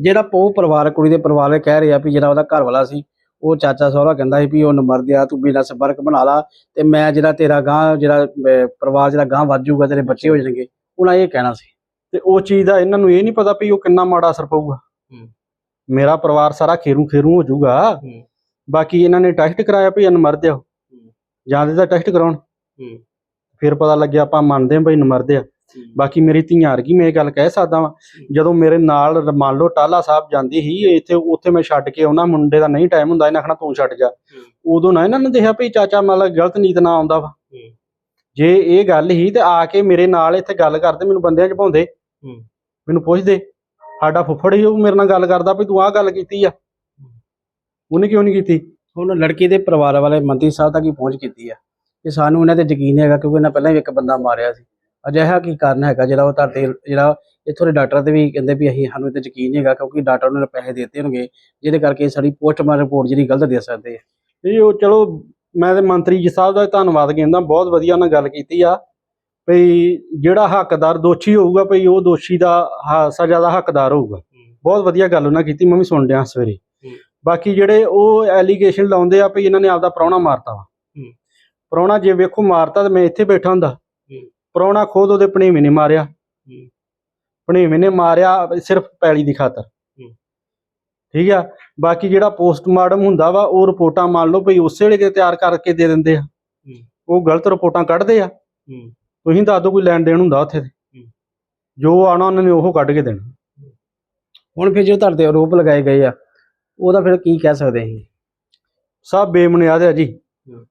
ਜਿਹੜਾ ਪੋ ਪਰਿਵਾਰ ਕੁੜੀ ਦੇ ਪਰਿਵਾਰ ਵਾਲੇ ਕਹਿ ਰਹੇ ਵੀ ਜਿਹੜਾ ਉਹਦਾ ਘਰ ਵਾਲਾ ਸੀ ਉਹ ਚਾਚਾ ਸਹੁਰਾ ਕਹਿੰਦਾ ਸੀ ਵੀ ਉਹ ਨੰਬਰ ਦਿਆ ਤੂੰ ਬਿਨਾਂ ਸੰਪਰਕ ਬਣਾ ਲਾ ਤੇ ਮੈਂ ਜਿਹੜਾ ਤੇਰਾ ਗਾਂ ਜਿਹੜਾ ਪਰਿਵਾਰ ਜਿਹੜਾ ਗਾਂ ਵੱਧ ਜਾਊਗਾ ਤੇਰੇ ਬੱਚੇ ਹੋ ਜਾਣਗੇ ਉਹਨਾਂ ਇਹ ਕਹਿਣਾ ਸੀ। ਤੇ ਉਹ ਚੀਜ਼ ਦਾ ਇਹਨਾਂ ਨੂੰ ਇਹ ਨਹੀਂ ਪਤਾ ਵੀ ਉਹ ਕਿੰਨਾ ਮਾੜਾ ਅਸਰ ਪਊਗਾ। ਮੇਰਾ ਪਰਿਵਾਰ ਸਾਰਾ ਖੇਰੂ ਖੇਰੂ ਹੋ ਜਾਊਗਾ। ਬਾਕੀ ਇਹਨਾਂ ਨੇ ਟੈਸਟ ਕਰਾਇਆ ਵੀ ਅਨਮਰਦ ਆ ਜਾਂ ਦੇ ਟੈਸਟ ਕਰਾਉਣ। ਫਿਰ ਪਤਾ ਲੱਗਿਆ ਆਪਾਂ ਮੰਨਦੇ ਹਾਂ ਬਈ ਨਮਰਦ ਆ। ਬਾਕੀ ਮੇਰੀ ਧੀਆਂ ਵਰਗੀ ਮੈਂ ਇਹ ਗੱਲ ਕਹਿ ਸਕਦਾ ਵਾਂ ਜਦੋਂ ਮੇਰੇ ਨਾਲ ਮੰਨ ਲਓ ਟਾਲਾ ਸਾਹਿਬ ਜਾਂਦੀ ਸੀ ਇੱਥੇ ਉੱਥੇ ਮੈਂ ਛੱਡ ਕੇ ਆਉਣਾ ਮੁੰਡੇ ਦਾ ਨਹੀਂ ਟਾਈਮ ਹੁੰਦਾ ਇਹਨਾਂ ਆਖਣਾ ਤੂੰ ਛੱਡ ਜਾ। ਉਦੋਂ ਨਾ ਇਹਨਾਂ ਨੇ ਦੇਖਿਆ ਵੀ ਚਾਚਾ ਮਤਲਬ ਗਲਤ ਨੀਤ ਨਾਲ ਆਉਂਦਾ ਵਾ। ਜੇ ਇਹ ਗੱਲ ਹੀ ਤੇ ਆ ਕੇ ਮੇਰੇ ਨਾਲ ਇੱਥੇ ਗੱਲ ਕਰਦੇ ਮੈਨੂੰ ਬੰਦਿਆਂ ਚ ਪਾਉਂਦੇ ਮੈਨੂੰ ਪੁੱਛਦੇ ਸਾਡਾ ਫੁੱਫੜ ਹੀ ਉਹ ਮੇਰੇ ਨਾਲ ਗੱਲ ਕਰਦਾ ਵੀ ਤੂੰ ਆਹ ਗੱਲ ਕੀਤੀ ਆ। ਉਹਨੇ ਕਿਉਂ ਨਹੀਂ ਕੀਤੀ? ਹੁਣ ਲੜਕੀ ਦੇ ਪਰਿਵਾਰ ਵਾਲੇ ਮੰਤਰੀ ਸਾਹਿਬ ਤੱਕ ਹੀ ਪਹੁੰਚ ਕੀਤੀ ਆ। ਕਿ ਸਾਨੂੰ ਇਹਨਾਂ ਤੇ ਯਕੀਨ ਹੈਗਾ ਕਿਉਂਕਿ ਇਹਨਾਂ ਪਹਿਲਾਂ ਵੀ ਇੱਕ ਬੰਦਾ ਮਾਰਿਆ ਸੀ। ਅਜਿਹਾ ਕੀ ਕਾਰਨ ਹੈਗਾ ਜਿਹੜਾ ਉਹ ਤੁਹਾਡੇ ਜਿਹੜਾ ਇੱਥੋਂ ਦੇ ਡਾਕਟਰ ਤੇ ਵੀ ਕਹਿੰਦੇ ਵੀ ਅਸੀਂ ਸਾਨੂੰ ਤੇ ਯਕੀਨ ਨਹੀਂ ਹੈਗਾ ਕਿਉਂਕਿ ਡਾਕਟਰ ਉਹਨਾਂ ਨੇ ਪੈਸੇ ਦਿੱਤੇ ਹੋਣਗੇ। ਜਿਹਦੇ ਕਰਕੇ ਸਾਡੀ ਪੋਸਟਮਾਰਟਮ ਰਿਪੋਰਟ ਜਿਹੜੀ ਗਲਤ ਦੇ ਸਕਦੇ ਆ। ਇਹ ਉਹ ਚਲੋ ਮੈਂ ਤੇ ਮੰਤਰੀ ਜੀ ਸਾਹਿਬ ਦਾ ਧੰਨਵਾਦ ਕਹਿੰਦਾ ਬਹੁਤ ਵਧੀਆ ਉਹਨਾਂ ਗੱਲ ਕੀਤੀ ਆ। ਭਈ ਜਿਹੜਾ ਹੱਕਦਾਰ ਦੋਸ਼ੀ ਹੋਊਗਾ ਭਈ ਉਹ ਦੋਸ਼ੀ ਦਾ ਸਜ਼ਾ ਦਾ ਹੱਕਦਾਰ ਹੋਊਗਾ। ਬਹੁਤ ਵਧੀਆ ਗੱਲ ਉਹਨਾਂ ਕੀਤੀ ਮੈਂ ਵੀ ਸੁਣ ਲਿਆ ਸਵੇਰੇ। ਬਾਕੀ ਜਿਹੜੇ ਉਹ ਐਲੀਗੇਸ਼ਨ ਲਾਉਂਦੇ ਆ ਭਈ ਇਹਨਾਂ ਨੇ ਆਪਦਾ ਪ੍ਰਾਹੁਣਾ ਮਾਰਤਾ ਵਾ। ਪ੍ਰਾਹੁਣਾ ਜੇ ਵੇਖੋ ਮਾਰਤਾ ਤੇ ਮੈਂ ਇੱਥੇ ਬੈਠਾ ਹੁੰਦਾ। ਪ੍ਰਾਹੁਣਾ ਖੁਦ ਉਹਦੇ ਭਣੇਵੇਂ ਨੇ ਮਾਰਿਆ। ਭਣੇਵੇਂ ਨੇ ਮਾਰਿਆ ਸਿਰਫ ਪੈਲੀ ਦੀ ਖਾਤਰ। ਠੀਕ ਆ? ਬਾਕੀ ਜਿਹੜਾ ਪੋਸਟਮਾਰਟਮ ਹੁੰਦਾ ਵਾ ਉਹ ਰਿਪੋਰਟਾਂ ਮੰਨ ਲਓ ਭਈ ਉਸੇ ਵੇਲੇ ਤਿਆਰ ਕਰਕੇ ਦੇ ਦਿੰਦੇ ਆ। ਉਹ ਗਲਤ ਰਿਪੋਰਟਾਂ ਕੱਢਦੇ ਆ। ਤੁਸੀਂ ਦੱਸ ਦਿਓ ਕੋਈ ਲੈਣ ਦੇਣ ਹੁੰਦਾ ਉੱਥੇ ਜੋ ਆਣਾ ਉਹਨਾਂ ਨੇ ਉਹ ਕੱਢ ਕੇ ਦੇਣਾ। ਹੁਣ ਫਿਰ ਜੋ ਤੁਹਾਡੇ ਤੇ ਆਰੋਪ ਲਗਾਏ ਗਏ ਆ ਉਹਦਾ ਫਿਰ ਕੀ ਕਹਿ ਸਕਦੇ ਅਸੀਂ? ਸਭ ਬੇਬੁਨਿਆਦ ਹੈ ਜੀ।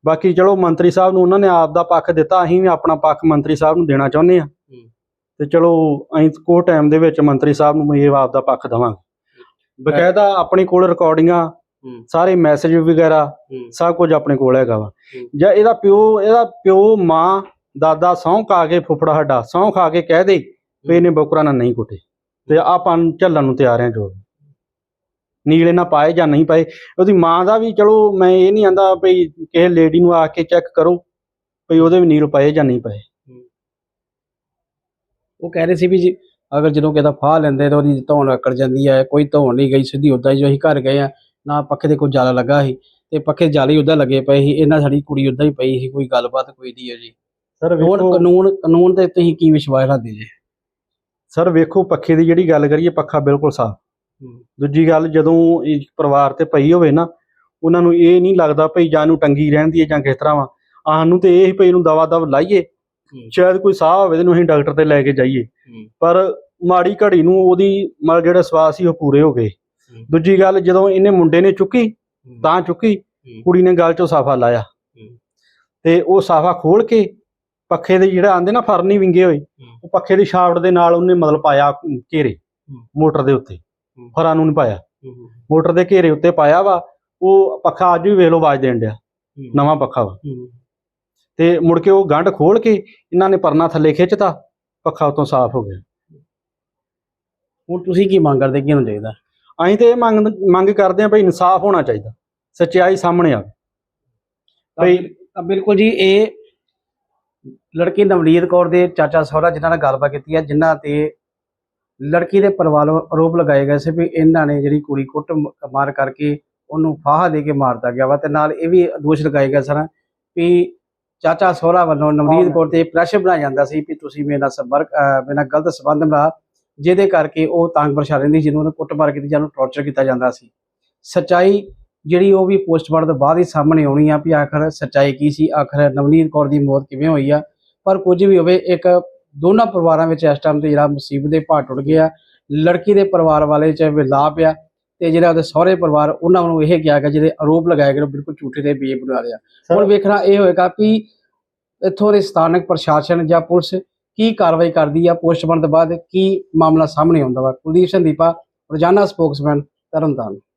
ਬਾਕੀ ਚਲੋ ਮੰਤਰੀ ਸਾਹਿਬ ਨੂੰ ਉਹਨਾਂ ਨੇ ਆਪ ਦਾ ਪੱਖ ਦਿੱਤਾ ਅਸੀਂ ਵੀ ਆਪਣਾ ਪੱਖ ਮੰਤਰੀ ਸਾਹਿਬ ਨੂੰ ਦੇਣਾ ਚਾਹੁੰਦੇ ਆ ਤੇ ਚਲੋ ਅਸੀਂ ਕੋ ਟਾਈਮ ਦੇ ਵਿੱਚ ਮੰਤਰੀ ਸਾਹਿਬ ਨੂੰ ਇਹ ਆਪ ਦਾ ਪੱਖ ਦੇਵਾਂਗੇ। ਬਕਾਇਦਾ ਆਪਣੇ ਕੋਲ ਰਿਕਾਰਡਿੰਗਾਂ ਸਾਰੇ ਮੈਸੇਜ ਵਗੈਰਾ ਸਭ ਕੁਝ ਆਪਣੇ ਕੋਲ ਹੈਗਾ ਵਾ। ਜਾਂ ਇਹਦਾ ਪਿਓ ਇਹਦਾ ਪਿਓ ਮਾਂ ਦਾਦਾ ਸਹੁੰ ਖਾ ਕੇ ਫੁੱਫੜਾ ਸਾਡਾ ਸਹੁੰ ਖਾ ਕੇ ਕਹਿ ਦੇ ਵੀ ਇਹਨੇ ਬੋਕਰਾਂ ਨਾਲ ਨਹੀਂ ਕੁੱਟੇ। ਤੇ ਆਪਾਂ ਝੱਲਣ ਨੂੰ ਤਿਆਰ ਹਾਂ ਜੋ ਨੀਲੇ ਨਾ ਪਾਏ ਜਾਂ ਨਹੀਂ ਪਾਏ ਉਹਦੀ ਮਾਂ ਦਾ ਵੀ ਚਲੋ ਮੈਂ ਇਹ ਨਹੀਂ ਆਂਦਾ ਵੀ ਕਿਸੇ ਲੇਡੀ ਨੂੰ ਆ ਕੇ ਚੈੱਕ ਕਰੋ ਵੀ ਉਹਦੇ ਵੀ ਨੀਲ ਪਏ ਜਾਂ ਨਹੀਂ ਪਏ। ਉਹ ਕਹਿ ਰਹੇ ਸੀ ਵੀ ਜੀ ਅਗਰ ਜਦੋਂ ਕਿਦਾ ਫਾਹ ਲੈਂਦੇ ਤਾਂ ਉਹਦੀ ਧੌਣ ਅਕੜ ਜਾਂਦੀ ਹੈ ਕੋਈ ਧੌਣ ਨਹੀਂ ਗਈ ਸਿੱਧੀ ਉਦਾਂ ਹੀ ਜੋ ਅਸੀਂ ਘਰ ਗਏ ਆ ਨਾ ਪੱਖੇ ਤੇ ਕੋਈ ਜਾਲਾ ਲੱਗਾ ਸੀ ਤੇ ਪੱਖੇ ਜਾਲੀ ਉਦਾਂ ਲੱਗੇ ਪਏ ਸੀ ਇਹਨਾਂ ਸਾਡੀ ਕੁੜੀ ਉਦਾਂ ਹੀ ਪਈ ਸੀ ਕੋਈ ਗੱਲਬਾਤ ਕੋਈ ਨਹੀਂ ਹੈ ਜੀ। ਸਰ ਵੇਖੋ ਕਾਨੂੰਨ ਕਾਨੂੰਨ ਤੇ ਤੁਸੀਂ ਕੀ ਵਿਸ਼ਵਾਸ ਰੱਖਦੇ ਜੀ? ਸਰ ਵੇਖੋ ਪੱਖੇ ਦੀ ਜਿਹੜੀ ਗੱਲ ਕਰੀਏ ਪੱਖਾ ਬਿਲਕੁਲ ਸਾਫ਼ ਦੂਜੀ ਗੱਲ ਜਦੋਂ ਇਹ ਪਰਿਵਾਰ ਤੇ ਪਈ ਹੋਵੇ ਨਾ ਉਹਨਾਂ ਨੂੰ ਇਹ ਨਹੀਂ ਲੱਗਦਾ ਭਈ ਜਾਂ ਨੂੰ ਟੰਗੀ ਰਹਿੰਦੀ ਹੈ ਜਾਂ ਕਿਸ ਤਰ੍ਹਾਂ ਵਾ। ਸਾਨੂੰ ਤੇ ਇਹ ਭਈ ਇਹਨੂੰ ਦਵਾ ਦਵ ਲਾਈਏ ਸ਼ਾਇਦ ਕੋਈ ਸਾਹ ਹੋਵੇ ਤੇ ਇਹਨੂੰ ਅਸੀਂ ਡਾਕਟਰ ਤੇ ਲੈ ਕੇ ਜਾਈਏ। ਪਰ ਮਾੜੀ ਘੜੀ ਨੂੰ ਉਹਦੀ ਮਤਲਬ ਜਿਹੜੇ ਸਵਾਸ ਸੀ ਉਹ ਪੂਰੇ ਹੋ ਗਏ। ਦੂਜੀ ਗੱਲ ਜਦੋਂ ਇਹਨੇ ਮੁੰਡੇ ਨੇ ਚੁੱਕੀ ਤਾਂ ਚੁੱਕੀ ਕੁੜੀ ਨੇ ਗਲ ਚੋਂ ਸਾਫਾ ਲਾਇਆ। ਤੇ ਉਹ ਸਾਫਾ ਖੋਲ ਕੇ ਪੱਖੇ ਦੇ ਜਿਹੜਾ ਆਂਦੇ ਨਾ ਫਰਨੀ ਵਿੰਗੇ ਹੋਏ ਉਹ ਪੱਖੇ ਦੀ ਛਾਵੜ ਦੇ ਨਾਲ ਉਹਨੇ ਮਤਲਬ ਪਾਇਆ ਘੇਰੇ ਮੋਟਰ ਦੇ ਉੱਤੇ। ਫਰਾਂ ਨੂੰ ਨਹੀਂ ਪਾਇਆ। ਮੋਟਰ ਦੇ ਘੇਰੇ ਉੱਤੇ ਪਾਇਆ ਵਾ ਉਹ ਪੱਖਾ ਅੱਜ ਵੀ ਵੇਖ ਲਓ ਆਵਾਜ਼ ਦੇਣ ਡਿਆ। ਨਵਾਂ ਪੱਖਾ ਵਾ। ਤੇ ਮੁੜ ਕੇ ਉਹ ਗੰਢ ਖੋਲ ਕੇ ਇਹਨਾਂ ਨੇ ਪਰਨਾ ਥੱਲੇ ਖਿੱਚਤਾ ਪੱਖਾ ਉਤੋਂ ਸਾਫ਼ ਹੋ ਗਿਆ। ਹੁਣ ਤੁਸੀਂ ਕੀ ਮੰਗ ਕਰਦੇ ਕੀ ਹੋਣਾ ਚਾਹੀਦਾ? ਅਸੀਂ ਤੇ ਇਹ ਮੰਗ ਮੰਗ ਕਰਦੇ ਹਾਂ ਭਈ ਇਨਸਾਫ ਹੋਣਾ ਚਾਹੀਦਾ ਸੱਚਾਈ ਸਾਹਮਣੇ ਆਵੇ। ਭਈ ਬਿਲਕੁਲ ਜੀ ਇਹ ਲੜਕੀ ਨਵਨੀਤ ਕੌਰ ਦੇ ਚਾਚਾ ਸਹੁਰਾ ਜਿਨ੍ਹਾਂ ਨਾਲ ਗੱਲਬਾਤ ਕੀਤੀ ਹੈ ਜਿਨ੍ਹਾਂ ਤੇ ਲੜਕੀ ਦੇ ਪਰਿਵਾਰ ਵੱਲੋਂ ਆਰੋਪ ਲਗਾਏ ਗਏ ਸੀ ਵੀ ਇਹਨਾਂ ਨੇ ਜਿਹੜੀ ਕੁੜੀ ਕੁੱਟ ਮਾਰ ਕਰਕੇ ਉਹਨੂੰ ਫਾਹਾ ਦੇ ਕੇ ਮਾਰਦਾ ਗਿਆ ਵਾ ਤੇ ਨਾਲ ਇਹ ਵੀ ਦੋਸ਼ ਲਗਾਏ ਗਏ ਸਨ ਵੀ ਚਾਚਾ ਸਹੁਰਾ ਵੱਲੋਂ ਨਵਨੀਤ ਕੌਰ ਤੇ ਪ੍ਰੈਸ਼ਰ ਬਣਾਇਆ ਜਾਂਦਾ ਸੀ ਵੀ ਤੁਸੀਂ ਮੇਰੇ ਨਾਲ ਸੰਪਰਕ ਅਹ, ਮੇਰੇ ਨਾਲ ਗਲਤ ਸੰਬੰਧ ਬਣਾ ਜਿਹਦੇ ਕਰਕੇ ਉਹ ਤੰਗ ਪਰੇਸ਼ਾਨ ਰਹਿੰਦੀ ਜਿਹਨੂੰ ਉਹਨੇ ਕੁੱਟਮਾਰ ਕੀਤੀ ਜਾਂ ਉਹਨੂੰ ਟੌਰਚਰ ਕੀਤਾ ਜਾਂਦਾ ਸੀ। ਸੱਚਾਈ ਜਿਹੜੀ ਉਹ ਵੀ ਪੋਸਟਮਾਰਟਮ ਤੋਂ ਬਾਅਦ ਹੀ ਸਾਹਮਣੇ ਆਉਣੀ ਆ ਵੀ ਆਖਰ ਸੱਚਾਈ ਕੀ ਸੀ ਆਖਰ ਨਵਨੀਤ ਕੌਰ ਦੀ ਮੌਤ ਕਿਵੇਂ ਹੋਈ ਆ ਪਰ ਕੁਝ ਵੀ ਹੋਵੇ ਇੱਕ ਦੋਨਾਂ ਪਰਿਵਾਰਾਂ ਵਿੱਚ ਇਸ ਟਾਈਮ ਤੇ ਜਿਹੜਾ ਮੁਸੀਬਤ ਦੇ ਭਾਅ ਟੁੱਟ ਗਿਆ ਲੜਕੀ ਦੇ ਪਰਿਵਾਰ ਵਾਲੇ ਚ ਵਿਲਾਪ ਆ ਤੇ ਜਿਹੜਾ ਉਹਦੇ ਸਹੁਰੇ ਪਰਿਵਾਰ ਉਹਨਾਂ ਨੂੰ ਇਹ ਕਿਹਾ ਗਿਆ ਜਿਹਦੇ ਆਰੋਪ ਲਗਾਏ ਗਏ ਉਹ ਬਿਲਕੁਲ ਝੂਠੇ ਤੇ ਬੇਬੁਨਿਆਦ ਆ ਹੁਣ ਵੇਖਣਾ ਇਹ ਹੋਏਗਾ ਵੀ ਇੱਥੋਂ ਦੇ ਸਥਾਨਕ ਪ੍ਰਸ਼ਾਸਨ ਜਾਂ ਪੁਲਿਸ ਕੀ ਕਾਰਵਾਈ ਕਰਦੀ ਆ ਪੋਸਟਮਾਰਟਮ ਤੋਂ ਬਾਅਦ ਕੀ ਮਾਮਲਾ ਸਾਹਮਣੇ ਆਉਂਦਾ ਵਾ। ਕੁਲਦੀਪ ਸੰਦੀਪਾ ਰੋਜ਼ਾਨਾ ਸਪੋਕਸਮੈਨ ਤਰਨਤਾਰਨ।